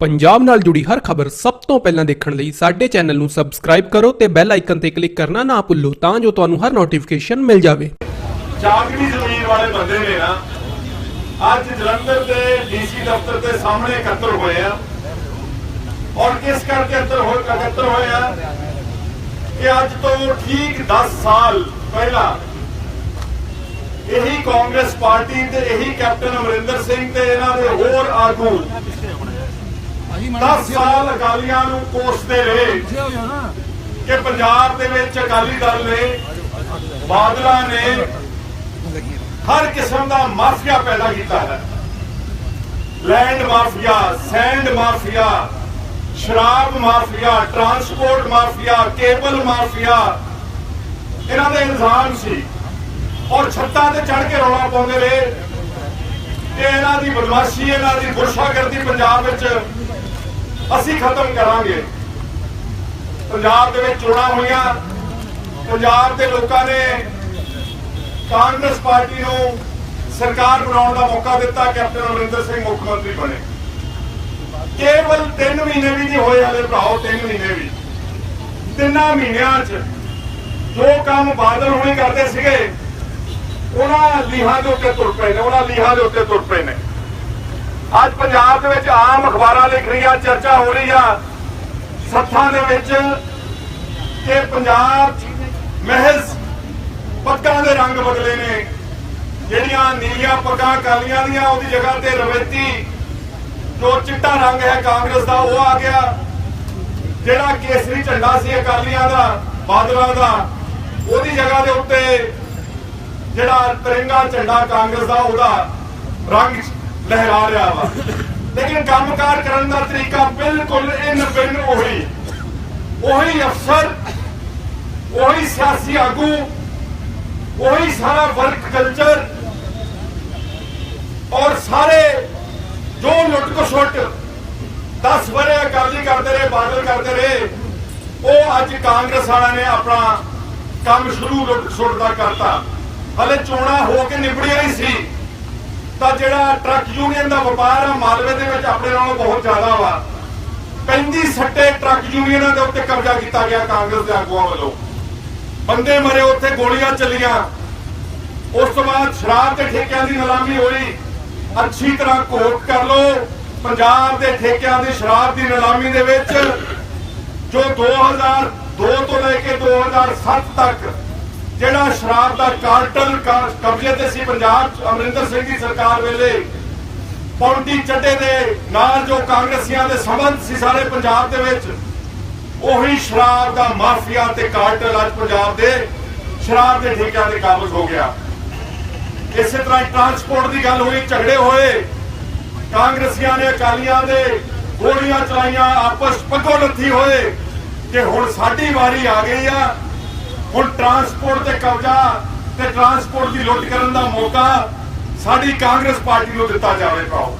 ਪੰਜਾਬ ਨਾਲ ਜੁੜੀ ਹਰ ਖਬਰ ਸਭ ਤੋਂ ਪਹਿਲਾਂ ਦੇਖਣ ਲਈ ਸਾਡੇ ਚੈਨਲ ਨੂੰ ਸਬਸਕ੍ਰਾਈਬ ਕਰੋ ਤੇ ਬੈਲ ਆਈਕਨ ਤੇ ਕਲਿੱਕ ਕਰਨਾ ਨਾ ਭੁੱਲੋ ਤਾਂ ਜੋ ਤੁਹਾਨੂੰ ਹਰ ਨੋਟੀਫਿਕੇਸ਼ਨ ਮਿਲ ਜਾਵੇ। ਜਾਗਦੀ ਜ਼ਮੀਨ ਵਾਲੇ ਬੰਦੇ ਨੇ ਨਾ, ਅੱਜ ਜਲੰਧਰ ਦੇ ਡੀਸੀ ਦਫ਼ਤਰ ਦੇ ਸਾਹਮਣੇ ਇਕੱਤਰ ਹੋਏ ਆ। ਔਰ ਕਿਸ ਕਰਕੇ ਇਕੱਤਰ ਹੋਏ ਇਕੱਤਰ ਹੋਏ ਆ ਕਿ ਅੱਜ ਤੋਂ ਠੀਕ 10 ਸਾਲ ਪਹਿਲਾਂ ਇਹੀ ਕਾਂਗਰਸ ਪਾਰਟੀ ਤੇ ਇਹੀ ਕੈਪਟਨ ਅਮਰਿੰਦਰ ਸਿੰਘ ਤੇ ਇਹਨਾਂ ਦੇ ਹੋਰ ਆਗੂ 10 ਸਾਲ ਅਕਾਲੀਆਂ ਨੂੰ ਕੋਸਦੇ ਰਹੇ। ਕਿ ਪੰਜਾਬ ਦੇ ਵਿੱਚ ਅਕਾਲੀ ਦਲ ਨੇ ਬਾਦਲਾਂ ਨੇ ਹਰ ਕਿਸਮ ਦਾ ਮਾਫੀਆ ਪੈਦਾ ਕੀਤਾ ਹੈ। ਲੈਂਡ ਮਾਫੀਆ ਸੈਂਡ ਮਾਫੀਆ ਸ਼ਰਾਬ mafia transport mafia cable mafia ਇਹਨਾਂ ਦੇ ਇਲਜ਼ਾਮ ਸੀ। ਔਰ ਛੱਤਾਂ ਤੇ ਚੜ ਕੇ ਰੌਲਾ ਪਾਉਂਦੇ ਰਹੇ। ਕਿ ਇਹਨਾਂ ਦੀ ਬਦਮਾਸ਼ੀ ਇਹਨਾਂ ਦੀ ਗੁਰਸ਼ਾਗਰਦੀ ਪੰਜਾਬ ਵਿੱਚ ਅਸੀਂ ਖਤਮ ਕਰਾਂਗੇ। ਪੰਜਾਬ ਦੇ ਵਿੱਚ ਚੋਣਾਂ ਹੋਈਆਂ। ਪੰਜਾਬ ਦੇ ਲੋਕਾਂ ਨੇ ਕਾਂਗਰਸ ਪਾਰਟੀ ਨੂੰ ਸਰਕਾਰ ਬਣਾਉਣ ਦਾ ਮੌਕਾ ਦਿੱਤਾ, ਕੈਪਟਨ ਅਮਰਿੰਦਰ ਸਿੰਘ ਮੁੱਖ ਮੰਤਰੀ ਬਣੇ। ਕੇਵਲ 3 ਮਹੀਨੇ ਵੀ ਨਹੀਂ ਹੋਏ ਹਲੇ ਭਰਾਓ 3 ਮਹੀਨੇ ਵੀ। ਤਿੰਨਾਂ ਮਹੀਨਿਆਂ 'ਚ ਜੋ ਕੰਮ ਬਾਦਲ ਹੋਣੀ ਕਰਦੇ ਸੀਗੇ, ਉਹਨਾਂ ਲੀਹਾਂ ਦੇ ਉੱਤੇ ਤੁਰ ਪਏ ਨੇ, ਉਹਨਾਂ ਲੀਹਾਂ ਦੇ ਉੱਤੇ ਤੁਰ ਪਏ ਨੇ। ਅੱਜ ਪੰਜਾਬ ਦੇ ਵਿੱਚ ਆਮ ਅਖਬਾਰਾਂ ਲਿਖ ਰਹੀਆਂ ਚਰਚਾ ਹੋ ਰਹੀ ਆ। ਸੱਥਾਂ ਦੇ ਵਿੱਚ ਕਿ ਪੰਜਾਬ 'ਚ ਮਹਿਜ਼ ਪੱਗਾਂ ਦੇ ਰੰਗ ਬਦਲੇ ਨੇ। ਜਿਹੜੀਆਂ ਨੀਲੀਆਂ ਪੱਗਾਂ ਕਾਲੀਆਂ ਦੀਆਂ, ਉਹਦੀ ਜਗ੍ਹਾ ਤੇ ਰਵੇਤੀ, ਜੋ ਚਿੱਟਾ ਰੰਗ ਹੈ ਕਾਂਗਰਸ ਦਾ, ਉਹ ਆ ਗਿਆ। ਜਿਹੜਾ ਕੇਸਰੀ ਝੰਡਾ ਸੀ ਅਕਾਲੀਆਂ ਦਾ, ਬਾਦਲਾਂ ਦਾ, ਉਹਦੀ ਜਗ੍ਹਾ ਦੇ ਉੱਤੇ ਜਿਹੜਾ ਤਿਰੰਗਾ ਝੰਡਾ ਕਾਂਗਰਸ ਦਾ, ਉਹਦਾ ਰੰਗ ਲਹਿਰਾ ਰਿਹਾ ਵਾ। ਲੇਕਿਨ ਕੰਮਕਾਰ ਕਰਨ ਦਾ ਤਰੀਕਾ ਬਿਲਕੁਲ ਇਨ ਬਿਨ ਉਹੀ। ਉਹੀ ਅਫਸਰ, ਉਹੀ ਸਿਆਸੀ ਆਗੂ, ਉਹੀ ਸਾਰਾ ਵਰਕ ਕਲਚਰ ਔਰ ਸਾਰੇ ਜੋ ਲੁੱਟ ਕਸੁੱਟ 10 ਵਰੇ ਅਕਾਲੀ ਕਰਦੇ ਰਹੇ, ਬਾਦਲ ਕਰਦੇ ਰਹੇ, ਉਹ ਅੱਜ ਕਾਂਗਰਸ ਵਾਲਿਆਂ ਨੇ ਆਪਣਾ ਕੰਮ ਸ਼ੁਰੂ ਲੁੱਟ ਕਸੁੱਟ ਦਾ ਕਰਤਾ। ਹਲੇ ਚੋਣਾਂ ਹੋ ਕੇ ਨਿਬੜੀਆਂ ਹੀ ਸੀ। ਤਾਂ ਜਿਹੜਾ ਟਰੱਕ ਯੂਨੀਅਨ ਦਾ ਵਪਾਰ ਆ, ਮਾਲਵੇ ਦੇ ਵਿੱਚ ਆਪਣੇ ਨਾਲੋਂ ਬਹੁਤ ਜ਼ਿਆਦਾ ਵਾ। 35 ਸੱਟੇ ਟਰੱਕ ਯੂਨੀਅਨਾਂ ਦੇ ਉੱਤੇ ਕਬਜ਼ਾ ਕੀਤਾ ਗਿਆ ਕਾਂਗਰਸ ਦੇ ਆਗੂਆਂ ਵੱਲੋਂ। ਬੰਦੇ ਮਰੇ, ਉੱਥੇ ਗੋਲੀਆਂ ਚੱਲੀਆਂ। ਉਸ ਤੋਂ ਬਾਅਦ ਸ਼ਰਾਬ ਦੇ ਠੇਕਿਆਂ ਦੀ ਨਿਲਾਮੀ ਹੋਈ। ਅੱਛੀ ਤਰ੍ਹਾਂ ਕੋਟ ਕਰ ਲਓ। ਪੰਜਾਬ ਦੇ ਠੇਕਿਆਂ ਦੀ ਸ਼ਰਾਬ ਦੀ ਨਿਲਾਮੀ ਦੇ ਵਿੱਚ ਜੋ 2002 ਤੋਂ ਲੈ ਕੇ 2007 ਤੱਕ ਜਿਹੜਾ ਸ਼ਰਾਬ ਦਾ ਕਾਰਟਲ ਕਬਜ਼ੇ ਤੇ ਸੀ ਪੰਜਾਬ ਅਮਰਿੰਦਰ ਸਿੰਘ ਦੀ ਸਰਕਾਰ ਵੇਲੇ ਪੌਂਟੀ ਚੱਡੇ ਦੇ ਨਾਲ ਜੋ ਕਾਂਗਰਸੀਆਂ ਦੇ ਸੰਬੰਧ ਸੀ ਸਾਰੇ ਪੰਜਾਬ ਦੇ ਵਿੱਚ, ਉਹੀ ਸ਼ਰਾਬ ਦਾ ਮਾਫੀਆ ਤੇ ਕਾਰਟਲ ਅੱਜ ਪੰਜਾਬ ਦੇ ਸ਼ਰਾਬ ਦੇ ਠੇਕਿਆਂ ਦੇ ਕਾਬਜ਼ ਹੋ ਗਿਆ। ਇਸੇ ਤਰ੍ਹਾਂ ਟਰਾਂਸਪੋਰਟ ਦੀ ਗੱਲ ਹੋਈ, ਝਗੜੇ ਹੋਏ। ਕਾਂਗਰਸੀਆਂ ਨੇ ਅਕਾਲੀਆਂ ਦੇ ਗੋਲੀਆਂ ਚਲਾਈਆਂ, ਆਪਸ ਪੱਗੋ ਲੱਥੀ ਹੋਏ। ਕਿ ਹੁਣ ਸਾਡੀ ਵਾਰੀ ਆ ਗਈ ਆ। ਹੁਣ ਟਰਾਂਸਪੋਰਟ ਤੇ ਕਬਜ਼ਾ ਤੇ ਟਰਾਂਸਪੋਰਟ ਦੀ ਲੁੱਟ ਕਰਨ ਦਾ ਮੌਕਾ ਸਾਡੀ ਕਾਂਗਰਸ ਪਾਰਟੀ ਨੂੰ ਦਿੱਤਾ ਜਾਵੇ ਪਾਓ।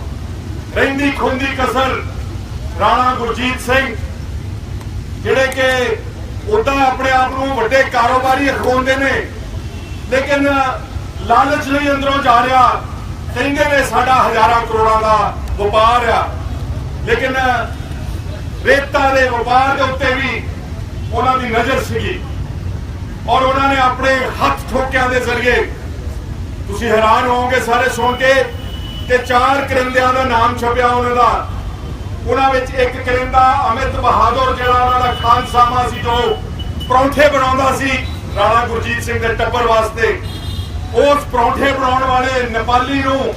ਰਹਿੰਦੀ ਖੁੰਦੀ ਕਸਰ ਰਾਣਾ ਗੁਰਜੀਤ ਸਿੰਘ, ਜਿਹੜੇ ਕਿ ਉਦਾਂ ਆਪਣੇ ਆਪ ਨੂੰ ਵੱਡੇ ਕਾਰੋਬਾਰੀ ਅਖਵਾਉਂਦੇ ਨੇ, ਲੇਕਿਨ ਲਾਲਚ ਲਈ ਅੰਦਰੋਂ ਜਾ ਰਿਹਾ, ਕਹਿੰਦੇ ਨੇ ਸਾਡਾ ਹਜ਼ਾਰਾਂ ਕਰੋੜਾਂ ਦਾ ਵਪਾਰ ਆ। ਲੇਕਿਨ ਰੇਤਾ ਦੇ ਵਪਾਰ ਦੇ ਉੱਤੇ ਵੀ ਉਹਨਾਂ ਦੀ ਨਜ਼ਰ ਸੀਗੀ। ਔਰ ਉਹਨਾਂ ਨੇ ਆਪਣੇ ਹੱਥ ਠੋਕਿਆਂ ਦੇ ਜ਼ਰੀਏ ਤੁਸੀਂ ਹੈਰਾਨ ਹੋਵੋਗੇ ਸਾਰੇ ਸੁਣ ਕੇ ਕਿ ਚਾਰ ਕਰਿੰਦਿਆਂ ਦਾ ਨਾਮ ਛਪਿਆ ਉਹਨਾਂ ਦਾ। ਉਹਨਾਂ ਵਿੱਚ ਇੱਕ ਕਰਿੰਦਾ ਅਮਿਤ ਬਹਾਦਰ ਜਿਹੜਾ ਉਹਨਾਂ ਦਾ ਖਾਨਸਾਮਾ ਸੀ, ਜੋ ਪਰੌਂਠੇ ਬਣਾਉਂਦਾ ਸੀ, ਰਾਣਾ ਗੁਰਜੀਤ ਸਿੰਘ ਦੇ ਟੱਬਰ ਵਾਸਤੇ। ਉਸ ਪਰੌਂਠੇ ਬਣਾਉਣ ਵਾਲੇ ਨੇਪਾਲੀ ਨੂੰ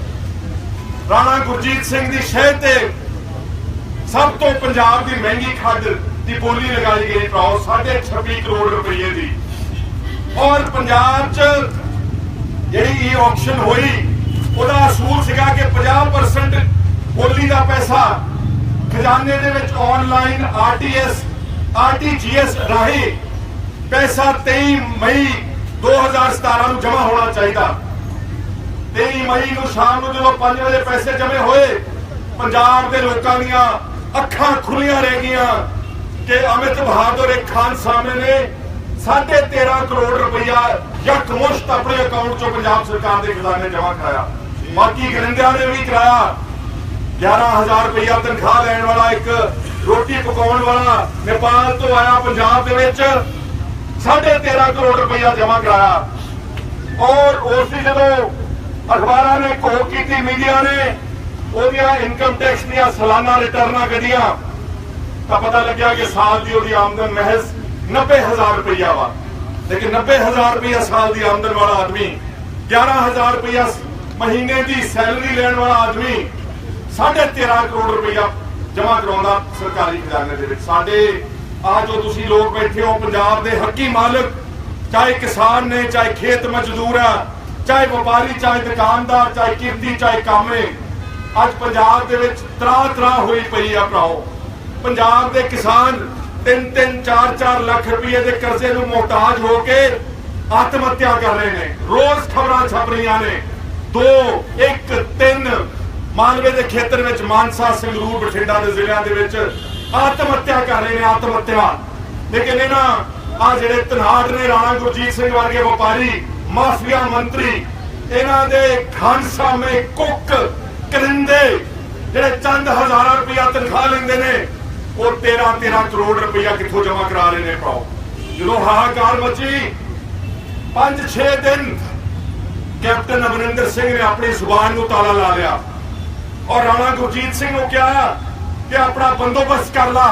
ਰਾਣਾ ਗੁਰਜੀਤ ਸਿੰਘ ਦੀ ਸ਼ਹਿ ਤੇ ਸਭ ਤੋਂ ਪੰਜਾਬ ਦੀ ਮਹਿੰਗੀ ਖੱਡ ਦੀ ਬੋਲੀ ਲਗਾਈ ਗਈ ਭਰਾਓ 26 ਕਰੋੜ ਰੁਪਏ ਦੀ। ਔਰ ਪੰਜਾਬ 'ਚ ਜਿਹੜੀ ਇਹ ਆਕਸ਼ਨ ਹੋਈ, ਉਹਦਾ ਅਸੂਲ ਸੀਗਾ ਕਿ 50% ਬੋਲੀ ਦਾ ਪੈਸਾ ਖਜ਼ਾਨੇ ਦੇ ਵਿੱਚ ਆਨਲਾਈਨ ਆਰਟੀਐਸ ਆਰਟੀਜੀਐਸ ਰਾਹੀਂ ਪੈਸਾ 23 ਮਈ 2017 ਨੂੰ ਜਮ੍ਹਾਂ ਹੋਣਾ ਚਾਹੀਦਾ। 23 ਮਈ ਨੂੰ ਸ਼ਾਮ ਨੂੰ ਜਦੋਂ 5 ਵਜੇ ਪੈਸੇ ਜਮ੍ਹਾਂ ਹੋਏ, ਪੰਜਾਬ ਦੇ ਲੋਕਾਂ ਦੀਆਂ ਅੱਖਾਂ ਖੁੱਲੀਆਂ ਰਹਿ ਗਈਆਂ ਕਿ ਅਮਿਤ ਬਹਾਦਰ ਇੱਕ ਖਾਨ ਸਾਹਮਣੇ ਨੇ 13.5 ਕਰੋੜ ਰੁਪਇਆ ਯਕ ਮੁਸ਼ਤ ਆਪਣੇ ਅਕਾਊਂਟ ਚੋਂ ਪੰਜਾਬ ਸਰਕਾਰ ਦੇ ਖਜ਼ਾਨੇ ਜਮ੍ਹਾਂ ਕਰਾਇਆ। ਬਾਕੀ ਗਰਿੰਦਿਆਂ ਨੇ ਵੀ ਕਰਾਇਆ। 11000 ਰੁਪਇਆ ਤਨਖਾਹ ਲੈਣ ਵਾਲਾ ਇੱਕ, ਰੋਟੀ ਪਕਾਉਣ ਵਾਲਾ ਨੇਪਾਲ ਤੋਂ ਆਇਆ ਪੰਜਾਬ ਦੇ ਵਿੱਚ। 13.5 ਕਰੋੜ ਰੁਪਇਆ ਜਮ੍ਹਾਂ ਕਰਾਇਆ। ਔਰ ਉਸ ਦੀ ਜਦੋਂ ਅਖਬਾਰਾਂ ਨੇ ਕੋਕ ਕੀਤੀ, ਮੀਡੀਆ ਨੇ ਉਹਦੀਆਂ ਇਨਕਮ ਟੈਕਸ ਦੀਆਂ ਸਾਲਾਨਾ ਰਿਟਰਨਾਂ ਕੱਢੀਆਂ, ਤਾਂ ਪਤਾ ਲੱਗਿਆ ਕਿ ਸਾਲ ਦੀ ਉਹਦੀ ਆਮਦਨ ਮਹਿਜ਼ 90000 ਰੁਪਇਆ ਵਾ। ਲੇਕਿਨ 90000 ਰੁਪਇਆ ਸਾਲ ਦੀ ਆਮਦਨ ਵਾਲਾ ਆਦਮੀ 11000 ਰੁਪਇਆ ਮਹੀਨੇ ਦੀ ਸੈਲਰੀ ਲੈਣ ਵਾਲਾ ਆਦਮੀ 13.5 ਕਰੋੜ ਰੁਪਇਆ ਜਮ੍ਹਾਂ ਕਰਾਉਂਦਾ ਸਰਕਾਰੀ ਖਜ਼ਾਨੇ ਦੇ ਵਿੱਚ। ਸਾਡੇ ਆ ਜੋ ਤੁਸੀਂ ਲੋਕ ਬੈਠੇ ਹੋ, ਪੰਜਾਬ ਦੇ ਹੱਕੀ ਮਾਲਕ, ਚਾਹੇ ਕਿਸਾਨ ਨੇ, ਚਾਹੇ ਖੇਤ ਮਜ਼ਦੂਰ ਆ, ਚਾਹੇ ਵਪਾਰੀ, ਚਾਹੇ ਦੁਕਾਨਦਾਰ, ਚਾਹੇ ਕਿਰਤੀ, ਚਾਹੇ ਕਾਮੇ ਅੱਜ ਪੰਜਾਬ ਦੇ ਵਿੱਚ ਤਰਾ ਤਰਾ ਹੋਈ ਪਈ ਆ ਭਰਾਓ। ਪੰਜਾਬ ਦੇ ਕਿਸਾਨ 3-3 4-4 ਲੱਖ ਰੁਪਏ ਦੇ ਕਰਜ਼ੇ ਨੂੰ ਮੁਹਤਾਜ ਹੋ ਕੇ ਆਤਮ ਹੱਤਿਆ ਕਰ ਰਹੇ ਨੇ। ਰੋਜ਼ ਖਬਰਾਂ ਛਪ ਰਹੀਆਂ ਨੇ। 2 1 3 ਮਾਲਵੇ ਦੇ ਖੇਤਰ ਵਿੱਚ ਮਾਨਸਾ, ਸੰਗਰੂਰ, ਬਠਿੰਡਾ ਦੇ ਜ਼ਿਲ੍ਹਿਆਂ ਦੇ ਵਿੱਚ ਆਤਮ ਹੱਤਿਆ ਕਰ ਰਹੇ ਨੇ ਆਤਮ ਹੱਤਿਆ ਲੇਕਿਨ ਇਹਨਾਂ ਆ ਜਿਹੜੇ ਧਨਾੜ ਨੇ, ਰਾਣਾ ਗੁਰਜੀਤ ਸਿੰਘ ਵਰਗੇ ਵਪਾਰੀ, ਮਾਫੀਆ ਮੰਤਰੀ, ਇਹਨਾਂ ਦੇ ਖਾਨਸਾਮੇ ਕੁੱਕ, ਕਰਿੰਦੇ, ਜਿਹੜੇ ਚੰਦ ਹਜ਼ਾਰਾਂ ਰੁਪਇਆ ਤਨਖਾਹ ਲੈਂਦੇ ਨੇ ਉਹ 13 13 ਕਰੋੜ ਰੁਪਇਆ ਕਿੱਥੋਂ ਜਮ੍ਹਾਂ ਕਰਾ ਰਹੇ ਨੇ ਪਾਓ? ਜਦੋਂ ਹਾਹਾਕਾਰ ਮਚੀ 5-6 ਦਿਨ ਕੈਪਟਨ ਅਮਰਿੰਦਰ ਸਿੰਘ ਨੇ ਆਪਣੀ ਜ਼ੁਬਾਨ ਨੂੰ ਤਾਲਾ ਲਾ ਲਿਆ। ਔਰ ਰਾਣਾ ਗੁਰਜੀਤ ਸਿੰਘ ਨੂੰ ਕਿਹਾ ਕਿ ਆਪਣਾ ਬੰਦੋਬਸਤ ਕਰ ਲਾ।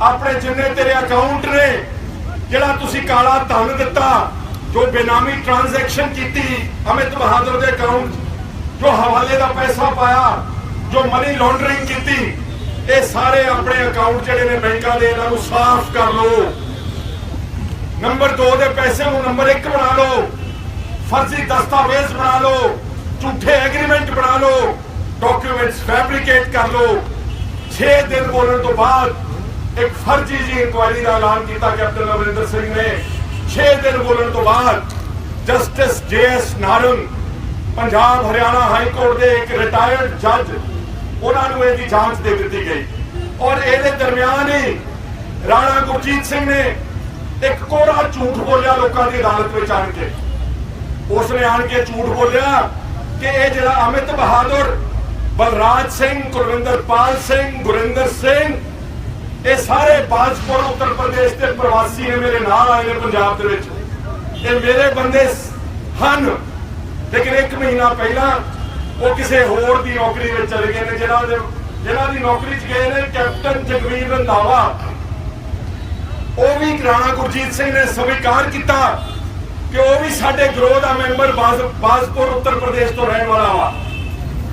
ਆਪਣੇ ਜਿੰਨੇ ਤੇਰੇ ਅਕਾਊਂਟ ਨੇ, ਜਿਹੜਾ ਤੁਸੀਂ ਕਾਲਾ ਧਨ ਦਿੱਤਾ, ਜੋ ਬੇਨਾਮੀ ਟ੍ਰਾਂਜੈਕਸ਼ਨ ਕੀਤੀ, ਅਮਿਤ ਬਹਾਦਰ ਦੇ ਅਕਾਊਂਟ ਜੋ ਹਵਾਲੇ ਦਾ ਪੈਸਾ ਪਾਇਆ, ਜੋ ਮਨੀ ਲਾਂਡਰਿੰਗ ਕੀਤੀ ਇਹ ਸਾਰੇ ਆਪਣੇ ਅਕਾਊਂਟ ਜਿਹੜੇ ਨੇ ਬੈਂਕਾਂ ਦੇ, ਇਹਨਾਂ ਨੂੰ ਸਾਫ਼ ਕਰ ਲਓ। ਨੰਬਰ 2 ਦੇ ਪੈਸੇ ਨੂੰ ਨੰਬਰ 1 ਬਣਾ ਲਓ। ਫਰਜ਼ੀ ਦਸਤਾਵੇਜ਼ ਬਣਾ ਲਓ। ਝੂਠੇ ਐਗਰੀਮੈਂਟ ਬਣਾ ਲਓ। ਡਾਕੂਮੈਂਟਸ ਫੈਬਰੀਕੇਟ ਕਰ ਲਓ। 6 ਦਿਨ ਬੋਲਣ ਤੋਂ ਬਾਅਦ ਇੱਕ ਫਰਜ਼ੀ ਜੀ ਇਨਕੁਆਇਰੀ ਦਾ ਐਲਾਨ ਕੀਤਾ ਕੈਪਟਨ ਅਮਰਿੰਦਰ ਸਿੰਘ ਨੇ। 6 ਦਿਨ ਬੋਲਣ ਤੋਂ ਬਾਅਦ justice JS Narang, Punjab Haryana high court ਦੇ ਇੱਕ ਰਿਟਾਇਰਡ ਜੱਜ ਉਹਨਾਂ ਨੂੰ ਇਹਦੀ ਜਾਂਚ ਦੇ ਦਿੱਤੀ ਗਈ। ਔਰ ਇਹਦੇ ਦਰਮਿਆਨ ਹੀ ਰਾਣਾ ਗੁਰਜੀਤ ਸਿੰਘ ਨੇ ਇੱਕ ਕੋਰਾ ਝੂਠ ਬੋਲਿਆ ਲੋਕਾਂ ਦੀ ਅਦਾਲਤ ਵਿੱਚ ਆਣ ਕੇ। ਉਸਨੇ ਆਣ ਕੇ ਝੂਠ ਬੋਲਿਆ ਕਿ ਇਹ ਜਿਹੜਾ ਅਮਿਤ ਬਹਾਦਰ, ਬਲਰਾਜ ਸਿੰਘ ਕੁਲਵਿੰਦਰਪਾਲ ਸਿੰਘ, ਗੁਰਿੰਦਰ ਸਿੰਘ, ਇਹ ਸਾਰੇ ਬਾਜਪੁਰ, ਉੱਤਰ ਪ੍ਰਦੇਸ਼ ਦੇ ਪ੍ਰਵਾਸੀ ਨੇ ਮੇਰੇ ਨਾਲ ਆਏ ਨੇ ਪੰਜਾਬ ਦੇ ਵਿੱਚ। ਇਹ ਮੇਰੇ ਬੰਦੇ ਹਨ। ਲੇਕਿਨ ਇੱਕ ਮਹੀਨਾ ਪਹਿਲਾਂ ਉਹ ਕਿਸੇ ਹੋਰ ਦੀ ਨੌਕਰੀ ਵਿੱਚ ਚਲੇ ਗਏ ਨੇ ਜਿਹਨਾਂ ਦੇ ਜਿਹਨਾਂ ਦੀ ਨੌਕਰੀ 'ਚ ਗਏ ਨੇ ਕੈਪਟਨ ਜਗਵੀਰ ਰੰਧਾਵਾ। ਉਹ ਵੀ ਰਾਣਾ ਗੁਰਜੀਤ ਸਿੰਘ ਨੇ ਸਵੀਕਾਰ ਕੀਤਾ ਕਿ ਉਹ ਵੀ ਸਾਡੇ ਗਰੋਹ ਦਾ ਮੈਂਬਰ ਬਾਜ਼ਪੁਰ, ਉੱਤਰ ਪ੍ਰਦੇਸ਼ ਤੋਂ ਰਹਿਣ ਵਾਲਾ ਵਾ।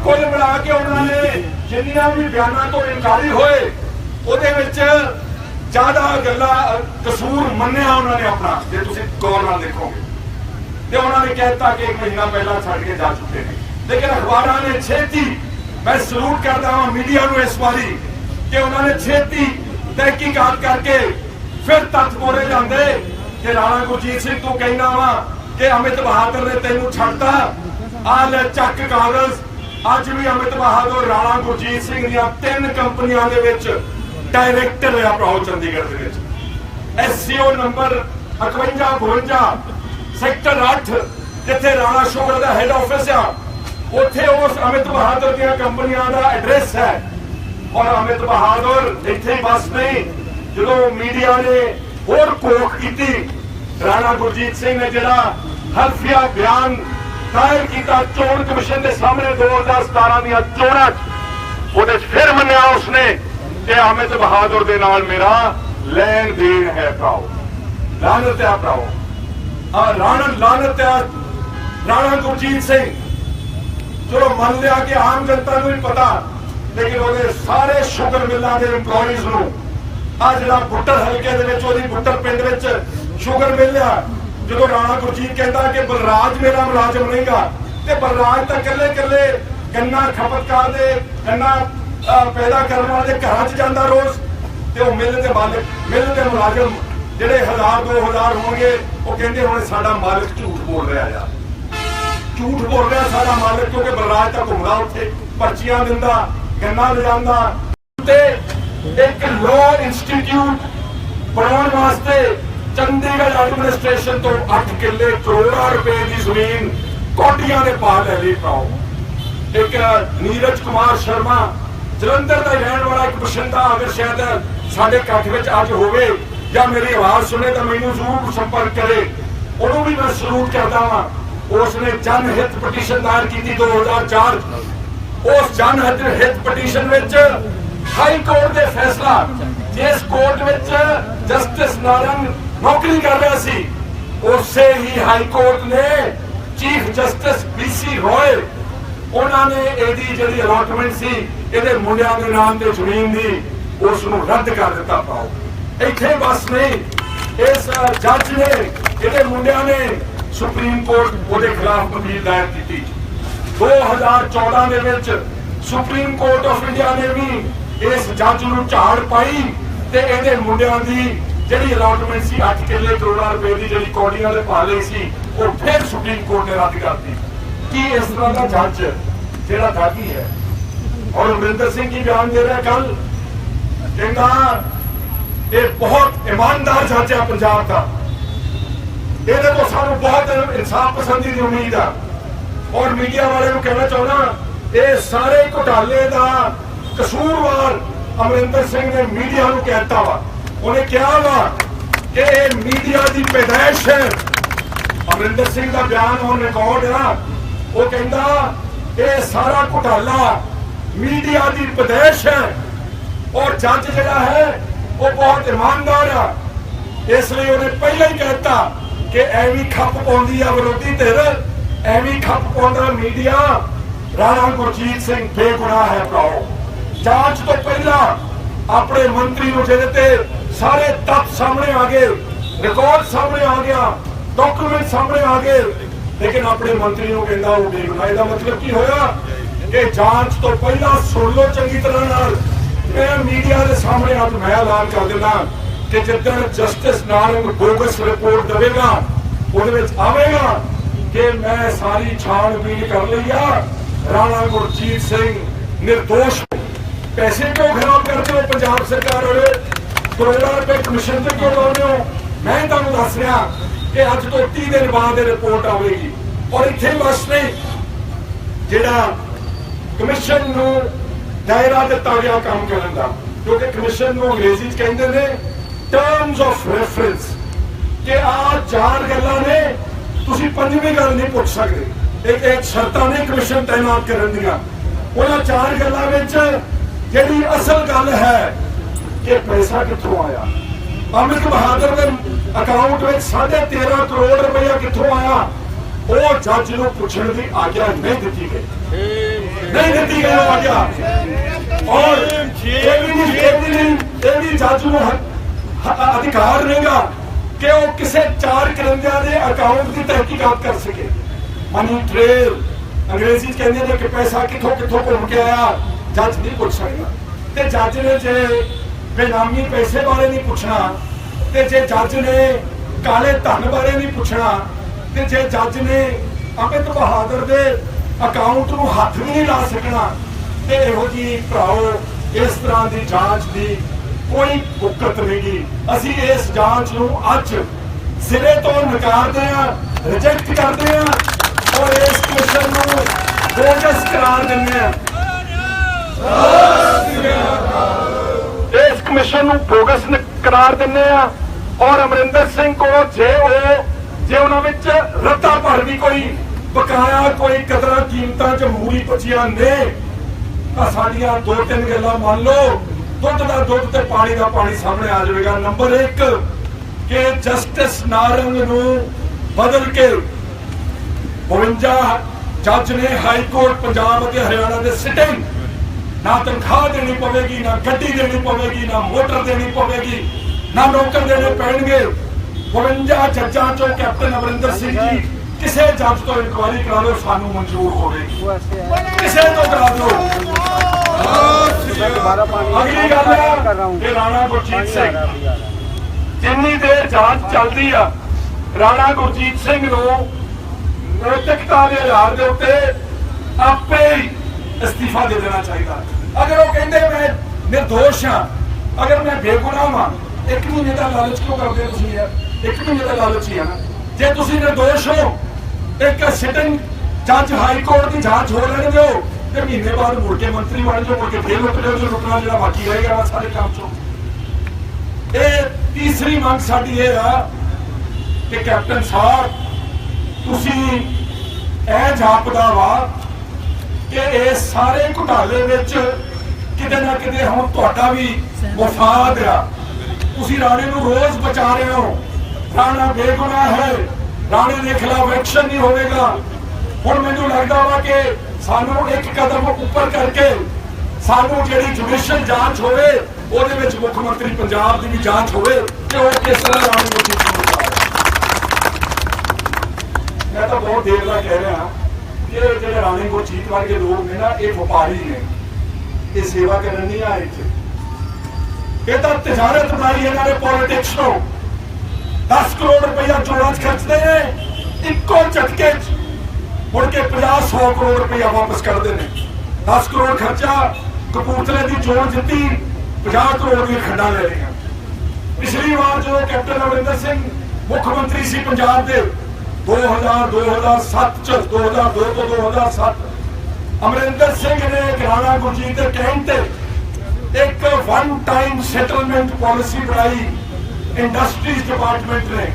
ਕੁੱਲ ਮਿਲਾ ਕੇ ਉਹਨਾਂ ਨੇ ਜਿੰਨੀਆਂ ਵੀ ਬਿਆਨਾਂ ਤੋਂ ਇਨਕਾਰੀ ਹੋਏ, ਉਹਦੇ ਵਿੱਚ ਜ਼ਿਆਦਾ ਗੱਲਾਂ ਕਸੂਰ ਮੰਨਿਆ ਉਹਨਾਂ ਨੇ ਆਪਣਾ, ਜੇ ਤੁਸੀਂ ਗੌਰ ਨਾਲ ਦੇਖੋਗੇ। ਤੇ ਉਹਨਾਂ ਨੇ ਕਹਿਤਾ ਕਿ ਇੱਕ ਮਹੀਨਾ ਪਹਿਲਾਂ ਛੱਡ ਕੇ ਜਾ ਚੁੱਕੇ ਨੇ। ਲੇਕਿਨ ਅਖਬਾਰਾਂ ਨੇ ਛੇਤੀ, ਮੈਂ ਸਲੂਟ ਕਰਦਾ ਹਾਂ ਮੀਡੀਆ ਨੂੰ ਇਸ ਵਾਰੀ, ਕਿ ਉਹਨਾਂ ਨੇ ਛੇਤੀ ਤਹਿਕੀਕਾਤ ਕਰਕੇ ਫਿਰ ਤੱਥ ਮੋੜੇ ਜਾਂਦੇ। ਕਿ ਰਾਣਾ ਗੁਰਜੀਤ ਸਿੰਘ ਤੂੰ ਕਹਿੰਦਾ ਵਾ ਕਿ ਅਮਿਤ ਬਹਾਦਰ ਨੇ ਤੈਨੂੰ ਛੱਡਤਾ। ਆ ਲੈ ਚੱਕ ਕਾਗਜ਼। ਅੱਜ ਵੀ ਅਮਿਤ ਬਹਾਦਰ, ਰਾਣਾ ਗੁਰਜੀਤ ਸਿੰਘ ਦੀਆਂ ਤਿੰਨ ਕੰਪਨੀਆਂ ਦੇ ਵਿੱਚ ਡਾਇਰੈਕਟਰ ਹੈ ਭਰਾਓ ਚੰਡੀਗੜ੍ਹ ਦੇ ਵਿੱਚ। ਐਸਸੀਓ ਨੰਬਰ 58 52 ਸੈਕਟਰ 8 ਜਿੱਥੇ ਰਾਣਾ ਸ਼ੂਗਰ ਦਾ ਹੈੱਡ ਆਫਿਸ ਆ। ਉੱਥੇ ਉਸ ਅਮਿਤ ਬਹਾਦਰ ਦੀਆਂ ਕੰਪਨੀਆਂ ਦਾ ਐਡਰੈਸ ਹੈ। ਔਰ ਅਮਿਤ ਬਹਾਦਰ ਇੱਥੇ ਬਸ ਨਹੀਂ, ਜਦੋਂ ਮੀਡੀਆ ਨੇ ਹੋਰ ਕੋਖ ਕੀਤੀ, ਰਾਣਾ ਗੁਰਜੀਤ ਸਿੰਘ ਨੇ ਜਿਹੜਾ ਹਲਫੀਆ ਬਿਆਨ ਦਾਇਰ ਕੀਤਾ ਚੋਣ ਕਮਿਸ਼ਨ ਦੇ ਸਾਹਮਣੇ 2017 ਦੀਆਂ ਚੋਣਾਂ 'ਚ ਫਿਰ ਮੰਨਿਆ ਉਸਨੇ ਕਿ ਅਮਿਤ ਬਹਾਦਰ ਦੇ ਨਾਲ ਮੇਰਾ ਲੈਣ ਦੇਣ ਹੈ ਭਰਾਓ। ਲਾਨਤ ਹੈ ਭਰਾਓ। ਆ ਰਾਣਾ ਲਾਨਤ ਹੈ ਰਾਣਾ ਗੁਰਜੀਤ ਸਿੰਘ। ਚਲੋ ਮੰਨ ਲਿਆ ਕਿ ਆਮ ਜਨਤਾ ਨੂੰ ਵੀ ਪਤਾ, ਲੇਕਿਨ ਉਹਦੇ ਸਾਰੇ ਸ਼ੂਗਰ ਮਿੱਲਾਂ ਦੇ EMPLOYEES ਨੂੰ। ਆ ਜਿਹੜਾ ਬੁੱਟਰ ਹਲਕੇ ਦੇ ਵਿੱਚ, ਉਹਦੀ ਬੁੱਟਰ ਪਿੰਡ ਵਿੱਚ ਸ਼ੂਗਰ ਮਿਲ ਆ ਜਦੋਂ ਰਾਣਾ ਗੁਰਜੀਤ ਕਹਿੰਦਾ ਕਿ ਬਲਰਾਜ ਮੇਰਾ ਮੁਲਾਜ਼ਮ ਨਹੀਂਗਾ, ਤੇ ਬਲਰਾਜ ਤਾਂ ਇਕੱਲੇ ਇਕੱਲੇ ਗੰਨਾ ਖਪਤਕਾਰ ਦੇ, ਗੰਨਾ ਪੈਦਾ ਕਰਨ ਵਾਲੇ ਦੇ ਘਰਾਂ 'ਚ ਜਾਂਦਾ ਰੋਜ਼, ਤੇ ਉਹ ਮਿਲ ਦੇ ਮਾਲਕ ਮਿਲ ਦੇ ਮੁਲਾਜ਼ਮ ਜਿਹੜੇ 1000 2000 ਹੋਣਗੇ, ਉਹ ਕਹਿੰਦੇ ਹੁਣ ਸਾਡਾ ਮਾਲਕ ਝੂਠ ਬੋਲ ਰਿਹਾ ਆ। ਝੂਠ ਬੋਲ ਰਿਹਾ ਸਾਡਾ ਮਾਲਕ ਕਿਉਂਕਿ ਬਲਰਾਜ ਤਾਂ ਘੁੰਮਦਾ ਉੱਥੇ, ਪਰਚੀਆਂ ਦਿੰਦਾ, ਗੰਨਾ ਲਿਜਾਂਦਾ। ਤੇ ਇੱਕ ਲਾਅ ਇੰਸਟੀਚਿਊਟ ਬਣਾਉਣ ਵਾਸਤੇ ਚੰਡੀਗੜ੍ਹ ਐਡਮਿਨਿਸਟ੍ਰੇਸ਼ਨ ਤੋਂ 8 ਕਿੱਲੇ ਕਰੋੜਾਂ ਰੁਪਏ ਦੀ ਜ਼ਮੀਨ ਕੋਟੀਆਂ ਦੇ ਪਾ ਲੈ ਲਈ ਪਾਓ ਇੱਕ ਨੀਰਜ ਕੁਮਾਰ ਸ਼ਰਮਾ, ਜਲੰਧਰ ਦਾ ਰਹਿਣ ਵਾਲਾ ਇੱਕ ਬਸ਼ਿੰਦਾ ਅਗਰ ਸ਼ਾਇਦ ਸਾਡੇ ਇਕੱਠ ਵਿੱਚ ਅੱਜ ਹੋਵੇ ਜਾਂ ਮੇਰੀ ਆਵਾਜ਼ ਸੁਣੇ ਤਾਂ ਮੈਨੂੰ ਜ਼ਰੂਰ ਸੰਪਰਕ ਕਰੇ। ਉਹਨੂੰ ਵੀ ਮੈਂ ਸਲੂਟ ਕਰਦਾ ਹਾਂ ਉਸ ਨੇ ਜਨ ਹਿੱਤ ਪਟੀਸ਼ਨ ਦਾਇਰ ਕੀਤੀ 2004 ਉਸ ਜਨ ਹਿੱਤ ਪਟੀਸ਼ਨ ਵਿੱਚ ਹਾਈ ਕੋਰਟ ਦੇ ਫੈਸਲਾ, ਜਿਸ ਕੋਰਟ ਵਿੱਚ ਜਸਟਿਸ ਨਾਰੰਗ ਨੌਕਰੀ ਕਰ ਰਿਹਾ ਸੀ, ਉਸੇ ਹੀ ਹਾਈ ਕੋਰਟ ਨੇ ਚੀਫ ਜਸਟਿਸ ਬੀਸੀ ਰੋਏ, ਉਹਨਾਂ ਨੇ ਇਹਦੀ ਜਿਹੜੀ ਅਲਾਟਮੈਂਟ ਸੀ, ਇਹਦੇ ਮੁੰਡਿਆਂ ਦੇ ਨਾਮ ਤੇ ਜ਼ਮੀਨ ਦੀ ਉਸ ਨੂੰ ਰੱਦ ਕਰ ਦਿੱਤਾ। ਪਾਓ ਇੱਥੇ ਬਸ ਨਹੀਂ, ਇਸ ਜੱਜ ਨੇ ਇਹਦੇ ਮੁੰਡਿਆਂ ਨੇ ਸੁਪਰੀਮ ਕੋਰਟ ਉਹਦੇ ਖਿਲਾਫ ਅਪੀਲ ਦਾਇਰ ਕੀਤੀ। 2014 ਦੇ ਵਿੱਚ ਸੁਪਰੀਮ ਕੋਰਟ ਆਫ ਇੰਡੀਆ ਨੇ ਵੀ ਇਸ ਜੱਜ ਨੂੰ ਝਾੜ ਪਾਈ ਤੇ ਇਹਦੇ ਮੁੰਡਿਆਂ ਦੀ ਜਿਹੜੀ ਅਲਾਟਮੈਂਟ ਸੀ 8 ਕਿੱਲੇ ਕਰੋੜਾਂ ਰੁਪਏ ਦੀ ਜਿਹੜੀ ਕੌਡੀਆਂ ਵਾਲੇ ਪਾ ਸੀ, ਉਹ ਫਿਰ ਸੁਪਰੀਮ ਕੋਰਟ ਨੇ ਰੱਦ ਕਰਤੀ। ਕੀ ਇਸ ਤਰ੍ਹਾਂ ਦਾ ਜੱਜ ਜਿਹੜਾ ਦਾਗੀ ਹੈ? ਔਰ ਅਮਰਿੰਦਰ ਸਿੰਘ ਜੀ ਬਿਆਨ ਦੇ ਰਿਹਾ ਕੱਲ ਕਹਿੰਦਾ ਇਹ ਬਹੁਤ ਇਮਾਨਦਾਰ ਜੱਜ ਹੈ ਪੰਜਾਬ ਦਾ। ਇਹਦੇ ਤੋਂ ਸਾਨੂੰ ਬਹੁਤ ਇਨਸਾਫ ਪਸੰਦੀ ਦੀ ਉਮੀਦ ਆ। ਔਰ ਮੀਡੀਆ ਵਾਲੇ ਨੂੰ ਕਹਿਣਾ ਚਾਹੁੰਦਾ ਇਹ ਸਾਰੇ ਘੁਟਾਲੇ ਦਾ ਕਸੂਰਵਾਰ ਅਮਰਿੰਦਰ ਸਿੰਘ ਨੇ ਮੀਡੀਆ ਨੂੰ ਕਹਿਤਾ ਵਾ। ਉਹਨੇ ਕਿਹਾ ਵਾ ਕਿ ਇਹ ਮੀਡੀਆ ਦੀ ਪੈਦਾਇਸ਼ ਹੈ। ਅਮਰਿੰਦਰ ਸਿੰਘ ਦਾ ਬਿਆਨ ਔਨ ਰਿਕਾਰਡ ਆ। ਉਹ ਕਹਿੰਦਾ, ਇਹ ਸਾਰਾ ਘੁਟਾਲਾ ਮੀਡੀਆ ਦੀ ਪੈਦਾਇਸ਼ ਹੈ। ਔਰ ਜੱਜ ਜਿਹੜਾ ਹੈ, ਉਹ ਬਹੁਤ ਇਮਾਨਦਾਰ ਆ। ਇਸ ਲਈ ਉਹਨੇ ਪਹਿਲਾਂ ਹੀ ਕਹਿਤਾ ਕਿ ਐਵੇਂ ਖੱਪ ਪਾਉਂਦੀ ਆ ਵਿਰੋਧੀ ਧਿਰ, ਐਵੇਂ ਖੱਪ ਪਾਉਂਦਾ ਮੀਡੀਆ। ਰਾਣਾ ਗੁਰਜੀਤ ਸਿੰਘ ਬੇਗੁਨਾਹ ਹੈ ਭਰਾਓ। ਜਾਂਚ ਤੋਂ ਪਹਿਲਾਂ ਆਪਣੇ ਮੰਤਰੀ ਨੂੰ ਜਿਹਦੇ ਤੇ ਸਾਰੇ ਤੱਥ ਸਾਹਮਣੇ ਆ ਗਏ, ਰਿਕਾਰਡ ਸਾਹਮਣੇ ਆ ਗਿਆ ਡਾਕੂਮੈਂਟ ਸਾਹਮਣੇ ਆ ਗਏ, ਲੇਕਿਨ ਆਪਣੇ ਮੰਤਰੀ ਨੂੰ ਕਹਿੰਦਾ ਉਹ ਬੇਗੁਨਾਹ, ਇਹਦਾ ਮਤਲਬ ਕੀ ਹੋਇਆ? ਕਿ ਜਾਂਚ ਤੋਂ ਪਹਿਲਾਂ ਸੁਣ ਲਓ ਚੰਗੀ ਤਰ੍ਹਾਂ ਨਾਲ। ਮੈਂ ਮੀਡੀਆ ਦੇ ਸਾਹਮਣੇ ਅੱਜ ਮੈਂ ਐਲਾਨ ਕਰ ਦਿੰਦਾ। ਕਿ ਜਿੱਦਣ ਜਸਟਿਸ ਨਾਰੰਗ ਬੋਗਸ ਰਿਪੋਰਟ ਦੇਵੇਗਾ, ਉਹਦੇ ਵਿੱਚ ਆਵੇਗਾ ਕਿ ਮੈਂ ਸਾਰੀ ਛਾਣਬੀਨ ਕਰ ਲਈ ਆ। ਰਾਣਾ ਗੁਰਜੀਤ ਸਿੰਘ ਨਿਰਦੋਸ਼ ਪੈਸੇ ਕਿਉਂ ਖਰਾਬ ਕਰਦੇ ਹੋ ਪੰਜਾਬ ਸਰਕਾਰ ਵਾਲੇ? ਕਰੋੜਾਂ ਰੁਪਏ ਕਮਿਸ਼ਨ ਤੇ ਕਿਉਂ ਲਾਉਂਦੇ ਹੋ? ਮੈਂ ਤੁਹਾਨੂੰ ਦੱਸ ਰਿਹਾ ਕਿ ਅੱਜ ਤੋਂ 30 ਦਿਨ ਬਾਅਦ ਇਹ ਰਿਪੋਰਟ ਆਵੇਗੀ। ਔਰ ਇੱਥੇ ਬਸ ਨਹੀਂ, ਜਿਹੜਾ ਕਮਿਸ਼ਨ ਨੂੰ ਦਾਇਰਾ ਦਿੱਤਾ ਗਿਆ ਕੰਮ ਕਰਨ ਦਾ, ਕਿਉਂਕਿ ਕਮਿਸ਼ਨ ਨੂੰ ਅੰਗਰੇਜ਼ੀ ਚ ਕਹਿੰਦੇ ਨੇ ਟਰਮਸ ਆਫ ਰੈਫਰੈਂਸ ਕਿ ਆ ਚਾਰ ਗੱਲਾਂ ਨੇ, ਤੁਸੀਂ ਪੰਜਵੀਂ ਗੱਲ ਨਹੀਂ ਪੁੱਛ ਸਕਦੇ। ਇੱਕ ਇੱਕ ਸ਼ਰਤਾਂ ਨੇ ਕਮਿਸ਼ਨ ਤਾਇਨਾਤ ਕਰਨ ਦੀਆਂ। ਉਹਨਾਂ ਚਾਰ ਗੱਲਾਂ ਵਿੱਚ ਜਿਹੜੀ ਅਸਲ ਗੱਲ ਹੈ ਕਿ ਪੈਸਾ ਕਿੱਥੋਂ ਆਇਆ? ਅਮਿਤ ਬਹਾਦਰ ਦੇ ਅਕਾਊਂਟ ਵਿੱਚ 13.5 ਕਰੋੜ ਰੁਪਇਆ ਕਿੱਥੋਂ ਆਇਆ? ਉਹ ਜੱਜ ਨੂੰ ਪੁੱਛਣ ਦੀ ਆਗਿਆ ਨਹੀਂ ਦਿੱਤੀ ਗਈ। ਨਹੀਂ ਦਿੱਤੀ ਗਈ ਆਗਿਆ। ਔਰ ਇਹ ਵੀ ਨਹੀਂ ਇਹ ਵੀ ਜੱਜ ਨੂੰ ਅਧਿਕਾਰ ਨਹੀਂਗਾ ਕਿ ਉਹ ਕਿਸੇ ਚਾਰ ਕਰਿੰਦਿਆਂ ਦੇ ਅਕਾਊਂਟ ਦੀ ਤਹਿਕੀਕਾਤ ਕਰ ਸਕੇ। ਮਨੀ ਟ੍ਰੇਲ ਅੰਗਰੇਜ਼ੀ ਕਹਿੰਦੇ ਨੇ ਕਿ ਪੈਸਾ ਕਿੱਥੋਂ ਕਿੱਥੋਂ ਘੁੰਮ ਕੇ ਆਇਆ, ਜੱਜ ਨਹੀਂ ਪੁੱਛ ਸਕਦਾ। ਤੇ ਜੱਜ ਨੇ ਜੇ ਬੇਨਾਮੀ ਪੈਸੇ ਬਾਰੇ ਨਹੀਂ ਪੁੱਛਣਾ, ਤੇ ਜੇ ਜੱਜ ਨੇ ਕਾਲੇ ਧਨ ਬਾਰੇ ਨਹੀਂ ਪੁੱਛਣਾ, ਤੇ ਜੇ ਜੱਜ ਨੇ ਅਮਿਤ ਬਹਾਦਰ ਦੇ ਅਕਾਊਂਟ ਨੂੰ ਹੱਥ ਵੀ ਨਹੀਂ ਲਾ ਸਕਣਾ, ਤੇ ਇਹੋ ਜੀ ਭਰਾਓ ਇਸ ਤਰ੍ਹਾਂ ਦੀ ਜਾਂਚ ਦੀ ਕੋਈ ਬੁੱਕਤ ਨਹੀਂਗੀ ਅਸੀਂ ਇਸ ਜਾਂਚ ਨੂੰ ਅੱਜ ਸਿਰੇ ਤੋਂ ਨਕਾਰਦੇ ਹਾਂ ਰਿਜੈਕਟ ਕਰਦੇ ਹਾਂ ਔਰ ਇਸ ਕਮਿਸ਼ਨ ਨੂੰ ਬੋਗਸ ਕਰਾਰ ਦਿੰਦੇ ਹਾਂ। ਇਸ ਕਮਿਸ਼ਨ ਨੂੰ ਬੋਗਸ ਕਰਾਰ ਦਿੰਦੇ ਆ ਔਰ ਅਮਰਿੰਦਰ ਸਿੰਘ ਕੋਲ ਜੇ ਉਹ ਜੇ ਉਹਨਾਂ ਵਿੱਚ ਰੱਤਾ ਭਰ ਵੀ ਕੋਈ ਬਕਾਇਆ ਕੋਈ ਕਦਰਾਂ ਕੀਮਤਾਂ ਜਮਹੂਰੀ ਪੁੱਛੀਆਂ ਨੇ ਤਾਂ ਸਾਡੀਆਂ ਦੋ ਤਿੰਨ ਗੱਲਾਂ ਮੰਨ ਲਓ। ਦੁੱਧ ਦਾ ਦੁੱਧ ਤੇ ਪਾਣੀ ਦਾ ਪਾਣੀ ਸਾਹਮਣੇ ਆ ਜਾਵੇਗਾ। ਨੰਬਰ 1 ਕਿ ਜਸਟਿਸ ਨਾਰੰਗ ਨੂੰ ਬਦਲ ਕੇ 52 ਜੱਜ ਨੇ ਹਾਈ ਕੋਰਟ ਪੰਜਾਬ ਅਤੇ ਹਰਿਆਣਾ ਦੇ ਸਿਟਿੰਗ ਨਾ ਤਨਖਾਹ ਦੇਣੀ ਪਵੇਗੀ ਨਾ ਗੱਡੀ ਦੇਣੀ ਪਵੇਗੀ ਨਾ ਮੋਟਰ ਦੇਣੀ ਪਵੇਗੀ ਨਾ ਨੌਕਰ ਦੇਣੇ ਪੈਣਗੇ। 52 ਜੱਜਾਂ ਚੋਂ ਕੈਪਟਨ ਅਮਰਿੰਦਰ ਸਿੰਘ ਜੀ ਕਿਸੇ ਜੱਜ ਤੋਂ ਇਨਕੁਆਇਰੀ ਕਰਾ ਲਓ ਸਾਨੂੰ ਮਨਜ਼ੂਰ ਹੋਵੇਗੀ। ਕਿਸੇ ਤੋਂ ਕਰਾ ਦਿਓ। ਅਗਲੀ ਗੱਲ ਹੈ ਕਿ ਰਾਣਾ ਗੁਰਜੀਤ ਸਿੰਘ ਜਿੰਨੀ ਦੇਰ ਜਾਂਚ ਚੱਲਦੀ ਆ ਰਾਣਾ ਗੁਰਜੀਤ ਸਿੰਘ ਨੂੰ ਨੈਤਿਕਤਾ ਦੇ ਆਧਾਰ ਦੇ ਉੱਤੇ ਆਪੇ ਹੀ ਅਸਤੀਫਾ ਦੇ ਦੇਣਾ ਚਾਹੀਦਾ ਅਗਰ ਉਹ ਕਹਿੰਦੇ ਮੈਂ ਨਿਰਦੋਸ਼ ਹਾਂ ਅਗਰ ਮੈਂ ਬੇਗੁਨਾਹ ਹਾਂ ਇੱਕ ਮਹੀਨੇ ਦਾ ਲਾਲਚ ਕਿਉਂ ਕਰਦੇ ਤੁਸੀਂ ਯਾਰ ਇੱਕ ਮਹੀਨੇ ਦਾ ਲਾਲਚ ਹੀ ਆ ਨਾ ਜੇ ਤੁਸੀਂ ਨਿਰਦੋਸ਼ ਹੋ ਇੱਕ ਸਿਟਿੰਗ ਜੱਜ ਹਾਈ ਕੋਰਟ ਦੀ ਜਾਂਚ ਹੋ ਲੈਣ ਦਿਓ ਤੇ ਮਹੀਨੇ ਬਾਅਦ ਮੁੜ ਕੇ ਮੰਤਰੀ ਬਣ ਜਾਓ, ਮੁੜ ਕੇ ਫੇਰ ਲੁੱਟ ਲਿਓ ਜੋ ਜਿਹੜਾ ਬਾਕੀ ਰਹੇਗਾ ਵਾ ਸਾਰੇ ਕੰਮ ਚੋਂ। ਇਹ ਤੀਸਰੀ ਮੰਗ ਸਾਡੀ ਇਹ ਆ ਕਿ ਕੈਪਟਨ ਸਾਹਿਬ, ਤੁਸੀਂ ਇਹ ਜਾਪਦਾ ਵਾ ਕਿ ਇਹ ਸਾਰੇ ਘੁਟਾਲੇ ਵਿੱਚ ਕਿਤੇ ਨਾ ਕਿਤੇ ਹੁਣ ਤੁਹਾਡਾ ਵੀ ਵਫਾਦ ਆ। ਤੁਸੀਂ ਰਾਣੇ ਨੂੰ ਰੋਜ਼ ਬਚਾ ਰਹੇ ਹੋ। ਰਾਣਾ ਬੇਗੁਨਾਹ ਹੈ। ਰਾਣੇ ਦੇ ਖਿਲਾਫ ਐਕਸ਼ਨ ਨਹੀਂ ਹੋਵੇਗਾ। ਹੁਣ ਮੈਨੂੰ ਲੱਗਦਾ ਵਾ ਕਿ ਸਾਨੂੰ ਇੱਕ ਕਦਮ ਉੱਪਰ ਕਰਕੇ ਸਾਨੂੰ ਜਿਹੜੀ ਜੁਡੀਸ਼ੀਅਲ ਜਾਂਚ ਹੋਵੇ, ਉਹਦੇ ਵਿੱਚ ਮੁੱਖ ਮੰਤਰੀ ਪੰਜਾਬ ਦੀ ਵੀ ਜਾਂਚ ਹੋਵੇ ਕਿ ਉਹ ਕਿਸ ਤਰ੍ਹਾਂ ਰਾਣੇ ਨੂੰ। ਮੈਂ ਤਾਂ ਬਹੁਤ ਦੇਰ ਦਾ ਕਹਿ ਰਿਹਾ ਕਿ ਜਿਹੜੇ ਰਾਣੀ ਗੁਰਜੀਤ ਵਰਗੇ ਲੋਕ ਨੇ ਨਾ, ਇਹ ਵਪਾਰੀ ਨੇ। ਇਹ ਸੇਵਾ ਕਰਨ ਨਹੀਂ ਆਏ ਇੱਥੇ। ਇਹ ਤਾਂ ਤਜਾਰਤ ਬਣਾਈ ਇਹਨਾਂ ਨੇ ਪੋਲਿਟਿਕਸ ਤੋਂ। 10 ਕਰੋੜ ਰੁਪਇਆ ਚੋਣਾਂ 'ਚ ਖਰਚਦੇ ਨੇ। ਇੱਕੋ ਝਟਕੇ ਮੁੜ ਕੇ 50 100 ਕਰੋੜ ਰੁਪਇਆ ਵਾਪਸ ਕਰਦੇ ਨੇ। 10 ਕਰੋੜ ਖਰਚਾ, ਕਪੂਰਥਲੇ ਦੀ ਚੋਣ ਜਿੱਤੀ 50 ਕਰੋੜ ਦੀਆਂ ਖੰਡਾਂ ਲੈ ਲਈਆਂ। ਪਿਛਲੀ ਵਾਰ ਜਦੋਂ ਕੈਪਟਨ ਅਮਰਿੰਦਰ ਸਿੰਘ ਮੁੱਖ ਮੰਤਰੀ ਸੀ ਪੰਜਾਬ ਦੇ 2000 2007 ਚ 2002 ਤੋਂ 2007 ਅਮਰਿੰਦਰ ਸਿੰਘ ਨੇ ਗਰਾਣਾ ਗੁਰਜੀਤ ਦੇ ਕਹਿਣ ਤੇ ਇੱਕ ਵਨ ਟਾਈਮ ਸੈਟਲਮੈਂਟ ਪਾਲਿਸੀ ਬਣਾਈ। ਇੰਡਸਟਰੀਜ਼ ਡਿਪਾਰਟਮੈਂਟ ਨੇ।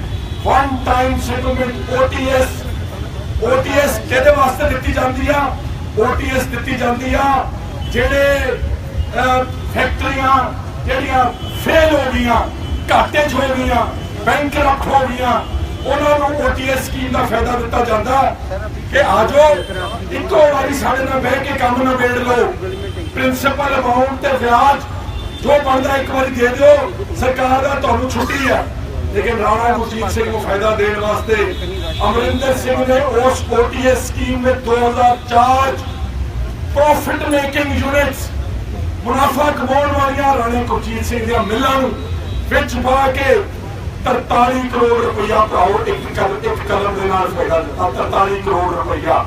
One time settlement OTS OTS ਕਿਹਦੇ ਵਾਸਤੇ ਦਿੱਤੀ ਜਾਂਦੀ ਆ OTS ਦਿੱਤੀ ਜਾਂਦੀ ਆ, ਜਿਹੜੇ ਫੈਕਟਰੀਆਂ ਜਿਹੜੀਆਂ ਫੇਲ ਹੋ ਗਈਆਂ, ਘਾਟੇ 'ਚ ਹੋ ਗਈਆਂ ਬੈਂਕ ਹੋ ਗਈਆਂ, ਉਹਨਾਂ ਨੂੰ OTS ਸਕੀਮ ਦਾ ਫਾਇਦਾ ਦਿੱਤਾ ਜਾਂਦਾ। ਕਿ ਆਜੋ ਇੱਕੋ ਵਾਰੀ ਸਾਡੇ ਨਾਲ ਬਹਿ ਕੇ ਕੰਮ ਨਿਬੇੜ ਲਓ। ਪ੍ਰਿੰਸੀਪਲ ਅਮਾਉਂਟ ਤੇ ਵਿਆਜ ਜੋ ਬਣਦਾ ਇੱਕ ਵਾਰੀ ਦੇ ਦਿਓ, ਸਰਕਾਰ ਦਾ ਤੁਹਾਨੂੰ ਛੁੱਟੀ ਹੈ ਲੇਕਿਨ ਰਾਣਾ ਗੁਰਜੀਤ ਸਿੰਘ ਨੂੰ ਫਾਇਦਾ ਦੇਣ ਵਾਸਤੇ ਅਮਰਿੰਦਰ ਸਿੰਘ ਨੇ ਉਸ OTS ਸਕੀਮ ਵਿੱਚ 2004 ਪ੍ਰੋਫਿਟ ਮੇਕਿੰਗ ਯੂਨਿਟਸ ਮੁਨਾਫਾ ਕਮਾਉਣ ਵਾਲੀਆਂ ਰਾਣੀ ਗੁਰਜੀਤ ਸਿੰਘ ਦੀਆਂ ਮਿੱਲਾਂ ਨੂੰ ਵਿੱਚ ਪਾ ਕੇ 43 ਕਰੋੜ ਰੁਪਇਆ ਭਰਾਓ, ਇੱਕ ਕਲਮ ਇੱਕ ਕਲਮ ਦੇ ਨਾਲ ਫਾਇਦਾ ਦਿੱਤਾ 43 ਕਰੋੜ ਰੁਪਇਆ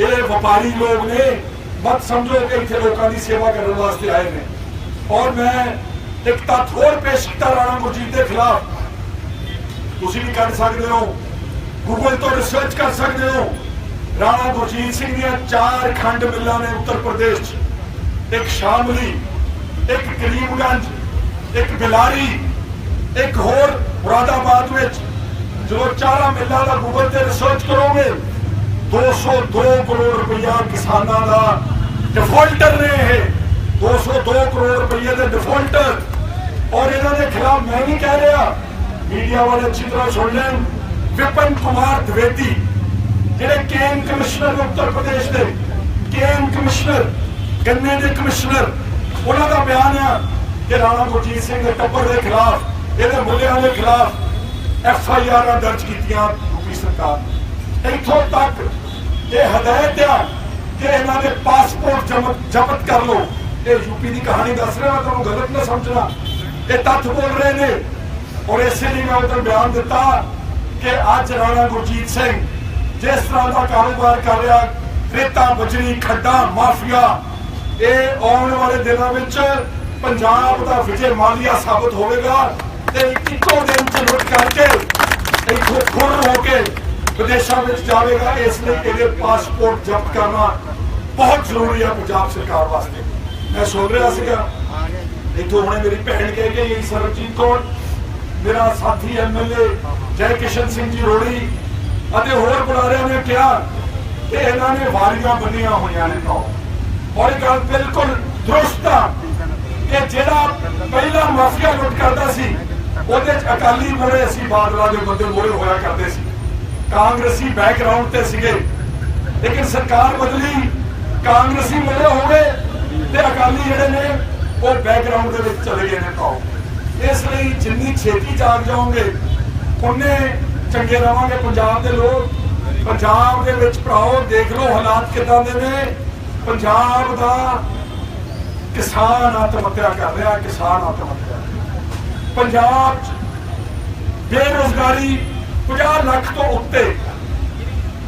ਇਹ ਵਪਾਰੀ ਲੋਕ ਨੇ, ਮਤ ਸਮਝੋ ਕਿ ਇੱਥੇ ਲੋਕਾਂ ਦੀ ਸੇਵਾ ਕਰਨ ਵਾਸਤੇ ਆਏ ਨੇ। ਔਰ ਮੈਂ ਇੱਕ ਤੱਥ ਹੋਰ ਪੇਸ਼ ਕੀਤਾ ਰਾਣਾ ਗੁਰਜੀਤ ਦੇ ਖਿਲਾਫ। ਤੁਸੀਂ ਵੀ ਕਰ ਸਕਦੇ ਹੋ। ਗੂਗਲ ਤੋਂ ਰਿਸਰਚ ਕਰ ਸਕਦੇ ਹੋ। ਰਾਣਾ ਗੁਰਜੀਤ ਸਿੰਘ ਦੀਆਂ ਚਾਰ ਖੰਡ ਮਿੱਲਾਂ ਨੇ ਉੱਤਰ ਪ੍ਰਦੇਸ਼ 'ਚ। ਇੱਕ ਸ਼ਾਮਲੀ, ਇੱਕ ਕਰੀਮਗੰਜ, ਇੱਕ ਬਿਲਾਰੀ, ਇੱਕ ਹੋਰ ਮੁਰਾਦਾਬਾਦ ਵਿੱਚ। ਜਦੋਂ ਚਾਰਾਂ ਮਿੱਲਾਂ ਦਾ ਗੂਗਲ ਤੇ ਰਿਸਰਚ ਕਰੋਗੇ 202 ਕਰੋੜ ਰੁਪਇਆ ਕਿਸਾਨਾਂ ਦਾ ਡਿਫਾਲਟਰ ਨੇ ਇਹ। 202 ਕਰੋੜ ਰੁਪਏ ਦੇ ਡਿਫਾਲਟਰ ਔਰ ਇਹਨਾਂ ਦੇ ਖਿਲਾਫ ਮੈਂ ਨਹੀਂ ਕਹਿ ਰਿਹਾ, ਮੀਡੀਆ ਵਾਲੇ ਅੱਛੀ ਤਰ੍ਹਾਂ ਸੁਣ ਲੈਣ। ਵਿਪਨ ਕੁਮਾਰ ਦਵੇਦੀ, ਜਿਹੜੇ ਕੇਮ ਕਮਿਸ਼ਨਰ ਉੱਤਰ ਪ੍ਰਦੇਸ਼ ਦੇ ਕੇਮ ਕਮਿਸ਼ਨਰ, ਗੰਨੇ ਦੇ ਕਮਿਸ਼ਨਰ, ਉਹਨਾਂ ਦਾ ਬਿਆਨ ਆ ਕਿ ਰਾਣਾ ਗੁਰਜੀਤ ਸਿੰਘ ਦੇ ਟੱਬਰ ਦੇ ਖਿਲਾਫ, ਇਹਦੇ ਮੁੱਲਿਆਂ ਦੇ ਖਿਲਾਫ ਐਫ ਆਈ ਆਰ ਦਰਜ ਕੀਤੀਆਂ ਯੂਪੀ ਸਰਕਾਰ ਇੱਥੋਂ ਤੱਕ ਇਹ ਹਦਾਇਤ ਆ ਕਿ ਇਹਨਾਂ ਦੇ ਪਾਸਪੋਰਟ ਜ਼ਬਤ ਕਰ ਲਓ। ਇਹ ਯੂਪੀ ਦੀ ਕਹਾਣੀ ਦੱਸ ਰਿਹਾ ਤੁਹਾਨੂੰ ਗਲਤ ਨਾ ਸਮਝਣਾ। ਇਹ ਤੱਥ ਬੋਲ ਰਹੇ ਨੇ। ਔਰ ਇਸੇ ਲਈ ਮੈਂ ਉਧਰ ਬਿਆਨ ਦਿੱਤਾ ਕਿ ਅੱਜ ਰਾਣਾ ਗੁਰਜੀਤ ਸਿੰਘ ਜਿਸ ਤਰ੍ਹਾਂ ਦਾ ਕਾਰੋਬਾਰ ਕਰ ਰਿਹਾ, ਰੇਤਾ, ਬਜਰੀ, ਖੱਡਾ, ਮਾਫੀਆ, ਇਹ ਆਉਣ ਵਾਲੇ ਦਿਨਾਂ ਵਿੱਚ ਪੰਜਾਬ ਦਾ ਵਿਜੇ ਮਾਲੀਆ ਸਾਬਤ ਹੋਵੇਗਾ ਤੇ ਇੱਕੋ ਦਿਨ ਚ ਲੁੱਟ ਕਰਕੇ ਇੱਥੋਂ ਖੁਰ ਹੋ ਕੇ ਵਿਦੇਸ਼ਾਂ ਵਿੱਚ ਜਾਵੇਗਾ। ਇਸ ਲਈ ਇਹਦੇ ਪਾਸਪੋਰਟ ਜ਼ਬਤ ਕਰਨਾ ਬਹੁਤ ਜ਼ਰੂਰੀ ਹੈ ਪੰਜਾਬ ਸਰਕਾਰ ਵਾਸਤੇ। ਮੈਂ ਸੁਣ ਰਿਹਾ ਸੀਗਾ। ਇੱਥੋਂ ਹੁਣੇ ਮੇਰੀ ਭੈਣ ਕਹਿ ਕੇ ਗਈ ਸਰਬਜੀਤ ਕੌਰ, ਮੇਰਾ ਸਾਥੀ ਐਮਐਲਏ ਜੈ ਕਿਸ਼ਨ ਸਿੰਘ ਜੀ ਰੋੜੀ ਅਤੇ ਹੋਰ ਬੁਲਾਰਿਆਂ ਨੇ ਕਿਹਾ ਕਿ ਇਹਨਾਂ ਨੇ ਵਾਰੀਆਂ ਬੰਨੀਆਂ ਹੋਈਆਂ ਨੇ ਤੋਂ। ਔਰ ਇਹ ਗੱਲ ਬਿਲਕੁਲ ਦਰੁਸਤ ਆ ਕਿ ਜਿਹੜਾ ਪਹਿਲਾ ਮਾਫੀਆ ਲੁੱਟ ਕਰਦਾ ਸੀ, ਉਹਦੇ ਚ ਅਕਾਲੀ ਮੋੜੇ ਅਸੀਂ ਬਾਦਲਾਂ ਦੇ ਬੰਦੇ ਮੋੜੇ ਹੋਇਆ ਕਰਦੇ ਸੀ। ਕਾਂਗਰਸੀ ਬੈਕਗ੍ਰਾਉਂਡ ਤੇ ਸੀਗੇ। ਲੇਕਿਨ ਸਰਕਾਰ ਬਦਲੀ, ਕਾਂਗਰਸੀ ਮੋੜੇ ਹੋ ਗਏ ਤੇ ਅਕਾਲੀ ਜਿਹੜੇ ਨੇ ਉਹ ਬੈਕਗ੍ਰਾਉਂਡ ਦੇ ਵਿੱਚ ਚਲੇ ਗਏ ਨੇ ਪਾਓ ਇਸ ਲਈ ਜਿੰਨੀ ਛੇਤੀ ਜਾਗ ਜਾਓਗੇ, ਉਨੇ ਚੰਗੇ ਰਵਾਂਗੇ ਪੰਜਾਬ ਦੇ ਲੋਕ। ਪੰਜਾਬ ਦੇ ਵਿੱਚ ਭਰਾਓ, ਦੇਖ ਲਓ ਹਾਲਾਤ ਕਿਦਾਂ ਦੇ ਨੇ। ਪੰਜਾਬ ਦਾ ਕਿਸਾਨ ਆਤਮ ਹੱਤਿਆ ਕਰ ਰਿਹਾ, ਕਿਸਾਨ ਆਤਮ ਪੰਜਾਬ 'ਚ ਬੇਰੋਜ਼ਗਾਰੀ 50 ਲੱਖ ਤੋਂ ਉੱਤੇ।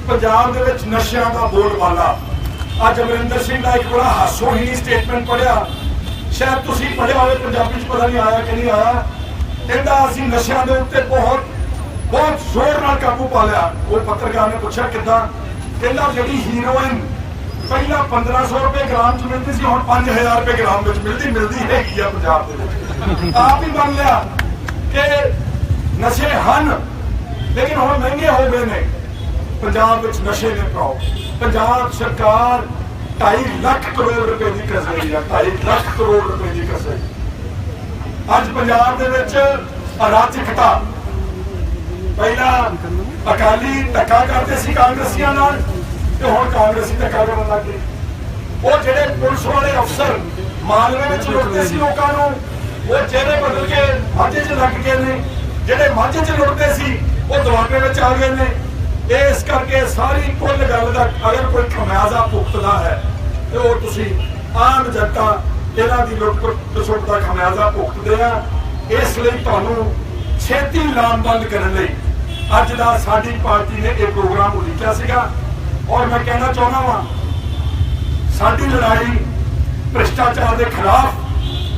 ਪੰਜਾਬ ਦੇ ਵਿੱਚ ਨਸ਼ਿਆਂ ਦਾ ਬੋਲਬਾਲਾ। ਅੱਜ ਅਮਰਿੰਦਰ ਸਿੰਘ ਦਾ ਇੱਕ ਬੜਾ ਹਾਸੋਹੀਣੀ ਸਟੇਟਮੈਂਟ ਪੜਿਆ ਸ਼ਾਇਦ ਤੁਸੀਂ ਪੜਿਆ ਹੋਵੇ, ਪੰਜਾਬੀ 'ਚ ਪਤਾ ਨਹੀਂ ਆਇਆ ਕਿ ਨਹੀਂ ਆਇਆ, ਕਹਿੰਦਾ ਅਸੀਂ ਨਸ਼ਿਆਂ ਦੇ ਉੱਤੇ ਬਹੁਤ ਬਹੁਤ ਜ਼ੋਰ ਨਾਲ ਕਾਬੂ ਪਾ ਲਿਆ। ਉਹ ਪੱਤਰਕਾਰ ਨੇ ਪੁੱਛਿਆ ਕਿੱਦਾਂ? ਕਹਿੰਦਾ ਜਿਹੜੀ ਹੀਰੋਇਨ ਪਹਿਲਾਂ 1500 ਰੁਪਏ ਗ੍ਰਾਮ ਚ ਮਿਲਦੀ ਸੀ, ਹੁਣ 5000 ਰੁਪਏ ਗ੍ਰਾਮ ਵਿੱਚ ਮਿਲਦੀ ਮਿਲਦੀ ਹੈਗੀ ਆ ਪੰਜਾਬ ਦੇ ਵਿੱਚ। ਆਪ ਹੀ ਬਣ ਲਿਆ ਕਿ ਨਸ਼ੇ ਹਨ, ਲੇਕਿਨ ਹੁਣ ਮਹਿੰਗੇ ਹੋ ਗਏ ਨੇ। ਪੰਜਾਬ ਵਿੱਚ ਨਸ਼ੇ ਨੇ ਪਾਓ ਪੰਜਾਬ ਸਰਕਾਰ 2.5 ਲੱਖ ਕਰੋੜ ਰੁਪਏ ਦੀ ਕਸ ਰਹੀ ਹੈ 2.5 ਲੱਖ ਕਰੋੜ ਰੁਪਏ ਦੀ ਕਸ ਅੱਜ ਪੰਜਾਬ ਦੇ ਵਿੱਚ ਅਰਾਜਕਤਾ ਪਹਿਲਾਂ ਅਕਾਲੀ ਧੱਕਾ ਕਰਦੇ ਸੀ ਕਾਂਗਰਸੀਆਂ ਨਾਲ ਤੇ ਹੁਣ ਕਾਂਗਰਸੀ ਧੱਕਾ ਕਰਨ ਲੱਗ ਗਏ। ਉਹ ਜਿਹੜੇ ਪੁਲਿਸ ਵਾਲੇ ਅਫਸਰ ਮਾਲਵੇ ਵਿੱਚ ਲੁੱਟਦੇ ਸੀ ਲੋਕਾਂ ਨੂੰ, ਉਹ ਚਿਹਰੇ ਬਦਲ ਕੇ ਮਾਝੇ 'ਚ ਲੱਗ ਗਏ ਨੇ, ਜਿਹੜੇ ਮਾਝੇ 'ਚ ਲੁੱਟਦੇ ਸੀ, ਉਹ ਦੁਆਬੇ ਵਿੱਚ ਆ ਗਏ ਨੇ। ਇਸ ਕਰਕੇ ਸਾਰੀ ਕੁੱਲ ਗੱਲ ਦਾ ਅਗਰ ਕੋਈ ਖਮਿਆਜ਼ਾ ਭੁਗਤਦਾ ਹੈ, ਤੇ ਉਹ ਤੁਸੀਂ ਆਮ ਜਨਤਾ ਇਹਨਾਂ ਦੀ ਲੁੱਟ ਖਸੁੱਟ ਦਾ ਖਮਿਆਜ਼ਾ ਭੁਗਤਦੇ ਆ। ਇਸ ਲਈ ਤੁਹਾਨੂੰ ਛੇਤੀ ਲਾਮਬੰਦ ਕਰਨ ਲਈ ਅੱਜ ਦਾ ਸਾਡੀ ਪਾਰਟੀ ਨੇ ਇਹ ਪ੍ਰੋਗਰਾਮ ਉਲੀਕਿਆ ਸੀਗਾ। ਔਰ ਮੈਂ ਕਹਿਣਾ ਚਾਹੁੰਦਾ ਵਾਂ, ਸਾਡੀ ਲੜਾਈ ਭ੍ਰਿਸ਼ਟਾਚਾਰ ਦੇ ਖਿਲਾਫ,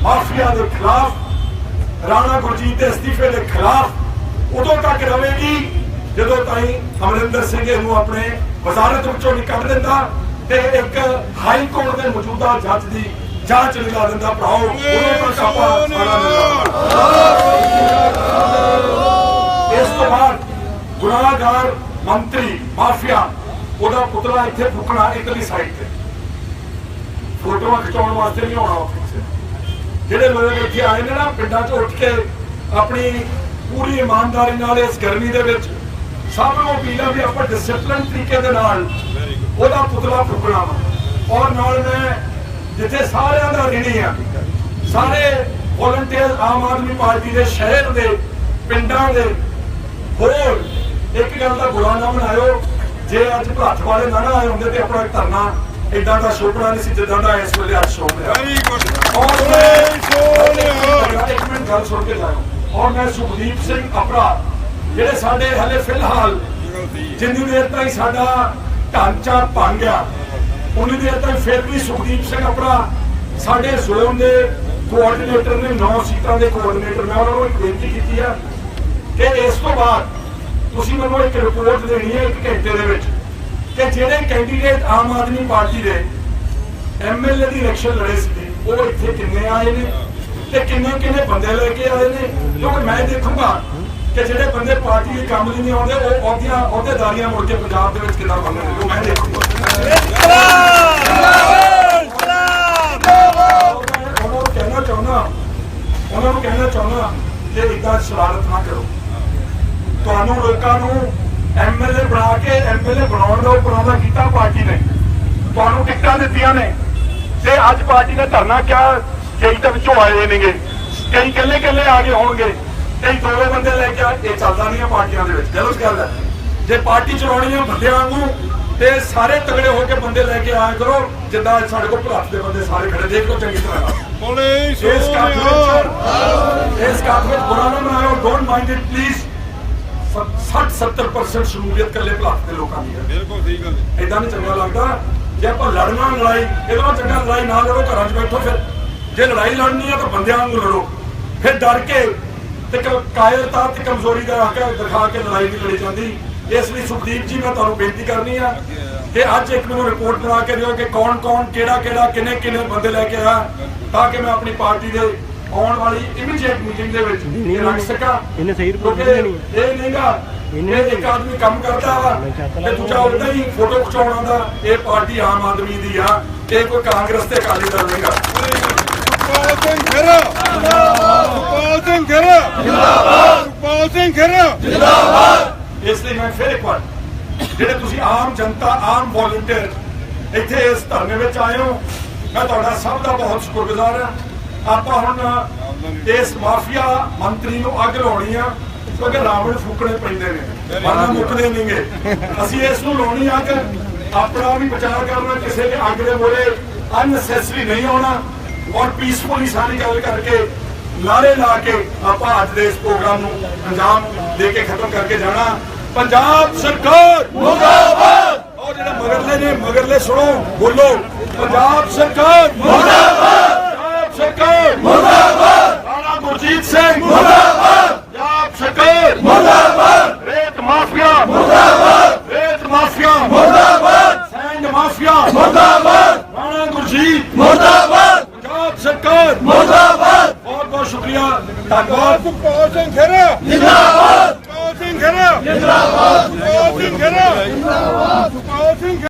ਮਾਫੀਆ ਦੇ ਖਿਲਾਫ, ਰਾਣਾ ਗੁਰਜੀਤ ਦੇ ਅਸਤੀਫੇ ਦੇ ਖਿਲਾਫ ਉਦੋਂ ਤੱਕ ਰਹੇਗੀ ਜਦੋਂ ਤਾਈਂ ਅਮਰਿੰਦਰ ਸਿੰਘ ਇਹਨੂੰ ਆਪਣੇ ਵਜ਼ਾਰਤ ਵਿੱਚੋਂ ਨਹੀਂ ਕੱਢ ਦਿੰਦਾ ਤੇ ਇੱਕ ਹਾਈ ਕੋਰਟ ਦੇ ਮੌਜੂਦਾ ਜੱਜ ਦੀ ਜਾਂਚ ਲਿਆ ਦਿੰਦਾ ਭਰਾਓ ਉਦੋਂ ਤੱਕ ਆਪਾਂ ਸਾਡਾ ਨਹੀਂ ਇਸ ਤੋਂ ਬਾਅਦ ਗੁਨਾਹਗਾਰ ਮੰਤਰੀ ਮਾਫੀਆ ਉਹਦਾ ਪੁਤਲਾ ਇੱਥੇ ਫੁਕਣਾ ਇਕਲੀ ਸਾਈਡ ਤੇ। ਫੋਟੋਆਂ ਖਿਚਾਉਣ ਵਾਸਤੇ ਨਹੀਂ ਆਉਣਾ ਆਫਿਸ ਜਿਹੜੇ ਲੋਕ ਇੱਥੇ ਆਏ ਨੇ ਨਾ ਪਿੰਡਾਂ 'ਚ ਉੱਠ ਕੇ ਆਪਣੀ ਪੂਰੀ ਇਮਾਨਦਾਰੀ ਨਾਲ ਇਸ ਗਰਮੀ ਦੇ ਵਿੱਚ ਸਭ ਨੂੰ ਅਪੀਲ ਆ ਵੀ ਆਪਾਂ ਡਿਸਪਲਿਨ ਤਰੀਕੇ ਦੇ ਨਾਲ ਉਹਦਾ ਪੁਤਲਾ ਫੁਕਣਾ ਵਾ ਔਰ ਨਾਲ ਮੈਂ ਜਿੱਥੇ ਸਾਰਿਆਂ ਦਾ ਰਿਣੀ ਆ ਸਾਰੇ ਵੋਲੰਟੀਅਰ ਆਮ ਆਦਮੀ ਪਾਰਟੀ ਦੇ ਸ਼ਹਿਰ ਦੇ ਪਿੰਡਾਂ ਦੇ ਹੋਰ ਇੱਕ ਗੱਲ ਦਾ ਬੁਰਾ ਨਾ ਬਣਾਇਓ ਜੇ ਅੱਜ ਭੱਠ ਵਾਲੇ ਨਾ ਨਾ ਆਏ ਹੁੰਦੇ ਤੇ ਆਪਣਾ ਧਰਨਾ ਇਦਾਂ ਦਾ ਸ਼ੋਭਣਾ ਨਹੀਂ ਸੀ ਜਿੱਦਾਂ ਦਾ ਇਸ ਵੇਲੇ ਅੱਜ ਸ਼ੋਭ ਰਿਹਾ ਵੈਰੀ ਗੁੱਡ ਔਰ ਮੈਂ ਇੱਕ ਮਿੰਟ ਗੱਲ ਸੁਣ ਕੇ ਜਾਓ ਔਰ ਮੈਂ ਸੁਖਦੀਪ ਸਿੰਘ ਆਪਰਾ ਜਿਹੜੇ ਸਾਡੇ ਹਲੇ ਫਿਲਹਾਲ ਜਿੰਨੀ ਦੇਰ ਤਾਈਂ ਸਾਡਾ ਢਾਂਚਾ ਬਣ ਗਿਆ, ਉਨੀ ਦੇਰ ਤਾਈਂ ਫਿਰ ਵੀ ਸੁਖਦੀਪ ਸਿੰਘ ਆਪਰਾ ਸਾਡੇ ਜ਼ੋਨ ਦੇ ਕੋਆਰਡੀਨੇਟਰ ਨੇ 9 ਸੀਟਾਂ ਦੇ ਕੋਆਰਡੀਨੇਟਰ ਮੈਂ ਉਹਨਾਂ ਨੂੰ ਇੱਕ ਬੇਨਤੀ ਕੀਤੀ ਆ ਕਿ ਇਸ ਤੋਂ ਬਾਅਦ ਤੁਸੀਂ ਮੈਨੂੰ ਇੱਕ ਰਿਪੋਰਟ ਦੇਣੀ ਹੈ ਇੱਕ ਘੰਟੇ ਦੇ ਵਿੱਚ ਕਿ ਜਿਹੜੇ ਕੈਂਡੀਡੇਟ ਆਮ ਆਦਮੀ ਪਾਰਟੀ ਦੇ ਐਮਐਲਏ ਦੀ ਇਲੈਕਸ਼ਨ ਲੜੇ ਸੀ ਉਹ ਇੱਥੇ ਕਿੰਨੇ ਆਏ ਨੇ ਤੇ ਕਿੰਨੇ ਕਿੰਨੇ ਬੰਦੇ ਲੈ ਕੇ ਆਏ ਨੇ? ਕਿਉਂਕਿ ਮੈਂ ਦੇਖੂੰਗਾ ਕਿ ਜਿਹੜੇ ਬੰਦੇ ਪਾਰਟੀ ਦੇ ਕੰਮ ਲਈ ਨਹੀਂ ਆਉਂਦੇ, ਉਹ ਅਹੁਦਿਆਂ, ਅਹੁਦੇਦਾਰੀਆਂ ਮੁੜ ਕੇ ਪੰਜਾਬ ਦੇ ਵਿੱਚ ਕਿੱਦਾਂ ਬਣਦੇ ਨੇ ਉਹ ਮੈਂ ਦੇਖੂੰਗਾ ਉਹਨਾਂ ਨੂੰ ਕਹਿਣਾ ਚਾਹੁੰਦਾ, ਉਹਨਾਂ ਨੂੰ ਕਹਿਣਾ ਚਾਹੁੰਦਾ ਕਿ ਇਦਾਂ ਸ਼ਰਾਰਤ ਨਾ ਕਰੋ। ਤੁਹਾਨੂੰ ਲੋਕਾਂ ਨੂੰ ਐਮਐਲਏ ਬਣਾ ਕੇ ਐਮਐਲਏ ਬਣਾਉਣ ਦਾ ਉਪਰਾਲਾ ਕੀਤਾ ਪਾਰਟੀ ਨੇ। ਤੁਹਾਨੂੰ ਟਿਕਟਾਂ ਦਿੱਤੀਆਂ ਨੇ। ਤੇ ਅੱਜ ਪਾਰਟੀ ਨੇ ਧਰਨਾ ਕਿਹਾ ਕਈ ਦੇ ਵਿੱਚੋਂ ਆਏ ਨੇਗੇ। ਕਈ ਇਕੱਲੇ ਇਕੱਲੇ ਆ ਗਏ ਹੋਣਗੇ ਕਈ ਦੋ ਬੰਦੇ ਲੈ ਕੇ ਆ ਇਹ ਚੱਲਦਾ ਨਹੀਂ ਆ ਪਾਰਟੀਆਂ ਦੇ ਵਿੱਚ ਗਲਤ ਗੱਲ ਹੈ ਜੇ ਪਾਰਟੀ ਚਲਾਉਣੀ ਹੈ ਬੰਦਿਆਂ ਵਾਂਗੂ ਤੇ ਸਾਰੇ ਤਗੜੇ ਹੋ ਕੇ ਬੰਦੇ ਲੈ ਕੇ ਆਇਆ ਕਰੋ ਜਿੱਦਾਂ ਸਾਡੇ ਕੋਲ ਭਲਾਤ ਦੇ ਬੰਦੇ ਸਾਰੇ ਖੜੇ ਦੇਖ ਲਓ ਚੰਗੀ ਤਰ੍ਹਾਂ। ਬੋਲੇ ਇਸ ਕੱਪ ਵਿੱਚ ਇਸ ਕੱਪ ਵਿੱਚ ਬੁਰਾ ਨਾ ਬਣਾਇਓ ਡੋਨਟ ਮਾਈਂਡ ਇਟ ਪਲੀਜ਼ 60 70% ਸ਼ਮੂਲੀਅਤ ਕੱਲੇ ਭਲਾਤ ਦੇ ਲੋਕਾਂ ਦੀ ਹੈ। ਬਿਲਕੁਲ ਸਹੀ ਗੱਲ ਹੈ। ਇਦਾਂ ਨਹੀਂ ਚੰਗਾ ਲੱਗਦਾ ਜੇ ਆਪਾਂ ਲੜਨਾ ਲੜਾਈ ਇਹਦੇ ਨਾਲ ਚੰਗਾ ਲੜਾਈ ਨਾ ਲੜੋ ਘਰਾਂ 'ਚ ਬੈਠੋ ਫਿਰ। ਜੇ ਲੜਾਈ ਲੜਨੀ ਆ ਤਾਂ ਬੰਦਿਆਂ ਵਾਂਗੂ ਲੜੋ। ਫਿਰ ਡਰ ਕੇ ਤੇ ਕਾਇਰਤਾ ਤੇ ਕਮਜ਼ੋਰੀ ਦਾ ਹੱਕ ਦਿਖਾ ਕੇ ਲੜਾਈ ਨਹੀਂ ਲੜੀ ਜਾਂਦੀ। ਇਸ ਲਈ ਸੁਖਦੀਪ ਜੀ ਮੈਂ ਤੁਹਾਨੂੰ ਬੇਨਤੀ ਕਰਨੀ ਆ ਕਿ ਅੱਜ ਇੱਕ ਮੈਨੂੰ ਰਿਪੋਰਟ ਬਣਾ ਕੇ ਦਿਓ ਕਿ ਕੌਣ ਕੌਣ ਕਿਹੜਾ ਕਿਹੜਾ ਕਿੰਨੇ ਕਿੰਨੇ ਬੰਦੇ ਲੈ ਕੇ ਆਇਆ ਤਾਂ ਕਿ ਮੈਂ ਆਪਣੀ ਪਾਰਟੀ ਦੇ ਆਉਣ ਵਾਲੀ ਇਮੀਡੀਏਟ ਮੀਟਿੰਗ ਦੇ ਵਿੱਚ ਇਹ ਰੱਖ ਸਕਾਂ। ਇਹਨੇ ਸਹੀ ਕਿਉਂਕਿ ਦੇਣੀ। ਇਹ ਨਹੀਂਗਾ ਇਹਨੇ ਇਹ ਇੱਕ ਆਦਮੀ ਕੰਮ ਕਰਦਾ ਵਾ ਤੇ ਦੂਜਾ ਉਲਟਾ ਹੀ ਫੋਟੋ ਖਿਚਾਉਣ ਦਾ ਇਹ ਪਾਰਟੀ ਆਮ ਆਦਮੀ ਦੀ ਆ ਇਹ ਕੋਈ ਕਾਂਗਰਸ ਤੇ ਅਕਾਲੀ ਦਲ ਨਹੀਂਗਾ ਸੁਖਪਾਲ ਸਿੰਘ ਖਹਿਰਾ ਸੁਖਪਾਲ ਸਿੰਘ ਖਹਿਰਾ ਜਿੰਦਾਬਾਦ। ਸੁਖਪਾਲ ਸਿੰਘ ਖਹਿਰਾ ਇਸ ਲਈ ਮੈਂ ਫਿਰ ਇੱਕ ਵਾਰ ਜਿਹੜੇ ਤੁਸੀਂ ਆਮ ਜਨਤਾ ਆਮ ਵੋਲੰਟੀਅਰ ਇੱਥੇ ਇਸ ਧਰਨੇ ਵਿੱਚ ਆਏ ਹੋ ਮੈਂ ਤੁਹਾਡਾ ਸਭ ਦਾ ਬਹੁਤ ਸ਼ੁਕਰਗੁਜ਼ਾਰ ਹਾਂ। ਆਪਾਂ ਹੁਣ ਇਸ ਮਾਫੀਆ ਮੰਤਰੀ ਨੂੰ ਅੱਗ ਲਾਉਣੀ ਆ ਕਿਉਂਕਿ ਰਾਵਣ ਫੂਕਣੇ ਪੈਂਦੇ ਨੇ। ਮਰਨਾ ਮੁੱਕਦੇ ਨਹੀਂਗੇ ਅਸੀਂ ਇਸ ਨੂੰ ਲਾਉਣੀ ਅੱਗ। ਆਪਣਾ ਵੀ ਵਿਚਾਰ ਕਰਨਾ ਕਿਸੇ ਦੇ ਅੱਗ ਦੇ ਮੋਰੇ ਅਨਸੈਸਰੀ ਨਹੀਂ ਆਉਣਾ। ਔਰ ਪੀਸਫੁਲੀ ਸਾਰੀ ਗੱਲ ਕਰਕੇ ਨਾਰੇ ਲਾ ਕੇ ਆਪਾਂ ਅੱਜ ਦੇ ਇਸ ਪ੍ਰੋਗਰਾਮ ਨੂੰ ਅੰਜਾਮ ਦੇ ਕੇ ਖਤਮ ਕਰਕੇ ਜਾਣਾ। ਪੰਜਾਬ ਸਰਕਾਰ ਮੁਰਦਾਬਾਦ! ਉਹ ਜਿਹੜੇ ਮਗਰਲੇ ਨੇ, ਮਗਰਲੇ ਸੁਣੋ, ਬੋਲੋ। ਪੰਜਾਬ ਸਰਕਾਰ ਮੁਰਦਾਬਾਦ! ਪੰਜਾਬ ਸਰਕਾਰ ਮੁਰਦਾਬਾਦ! ਰਾਣਾ ਗੁਰਜੀਤ ਸਿੰਘ ਮੁਰਦਾਬਾਦ! ਪੰਜਾਬ ਸਰਕਾਰ ਮੁਰਦਾਬਾਦ! ਰੇਤ ਮਾਫੀਆ ਮੁਰਦਾਬਾਦ! ਰੇਤ ਮਾਫੀਆ ਮੁਰਦਾਬਾਦ! ਸੈਂਡ ਮਾਫੀਆ ਮੁਰਦਾਬਾਦ! ਮੁਰਦਾਬਾਦ! ਸਰਕਾਰ। ਮੁਰਦਾਬਾਦ। ਬਹੁਤ ਬਹੁਤ ਸ਼ੁਕਰੀਆ। ਧੰਨਵਾਦ। ਸੁਖਪਾਲ ਸਿੰਘ ਖਹਿਰਾ ਜਿੰਦਾਬਾਦ। ਸੁਖਪਾਲ ਸਿੰਘ ਖਹਿਰਾ ਜਿੰਦਾਬਾਦ। ਸੁਖਪਾਲ ਸਿੰਘ ਖਹਿਰਾ ਜਿੰਦਾਬਾਦ ਸੁਖਪਾਲ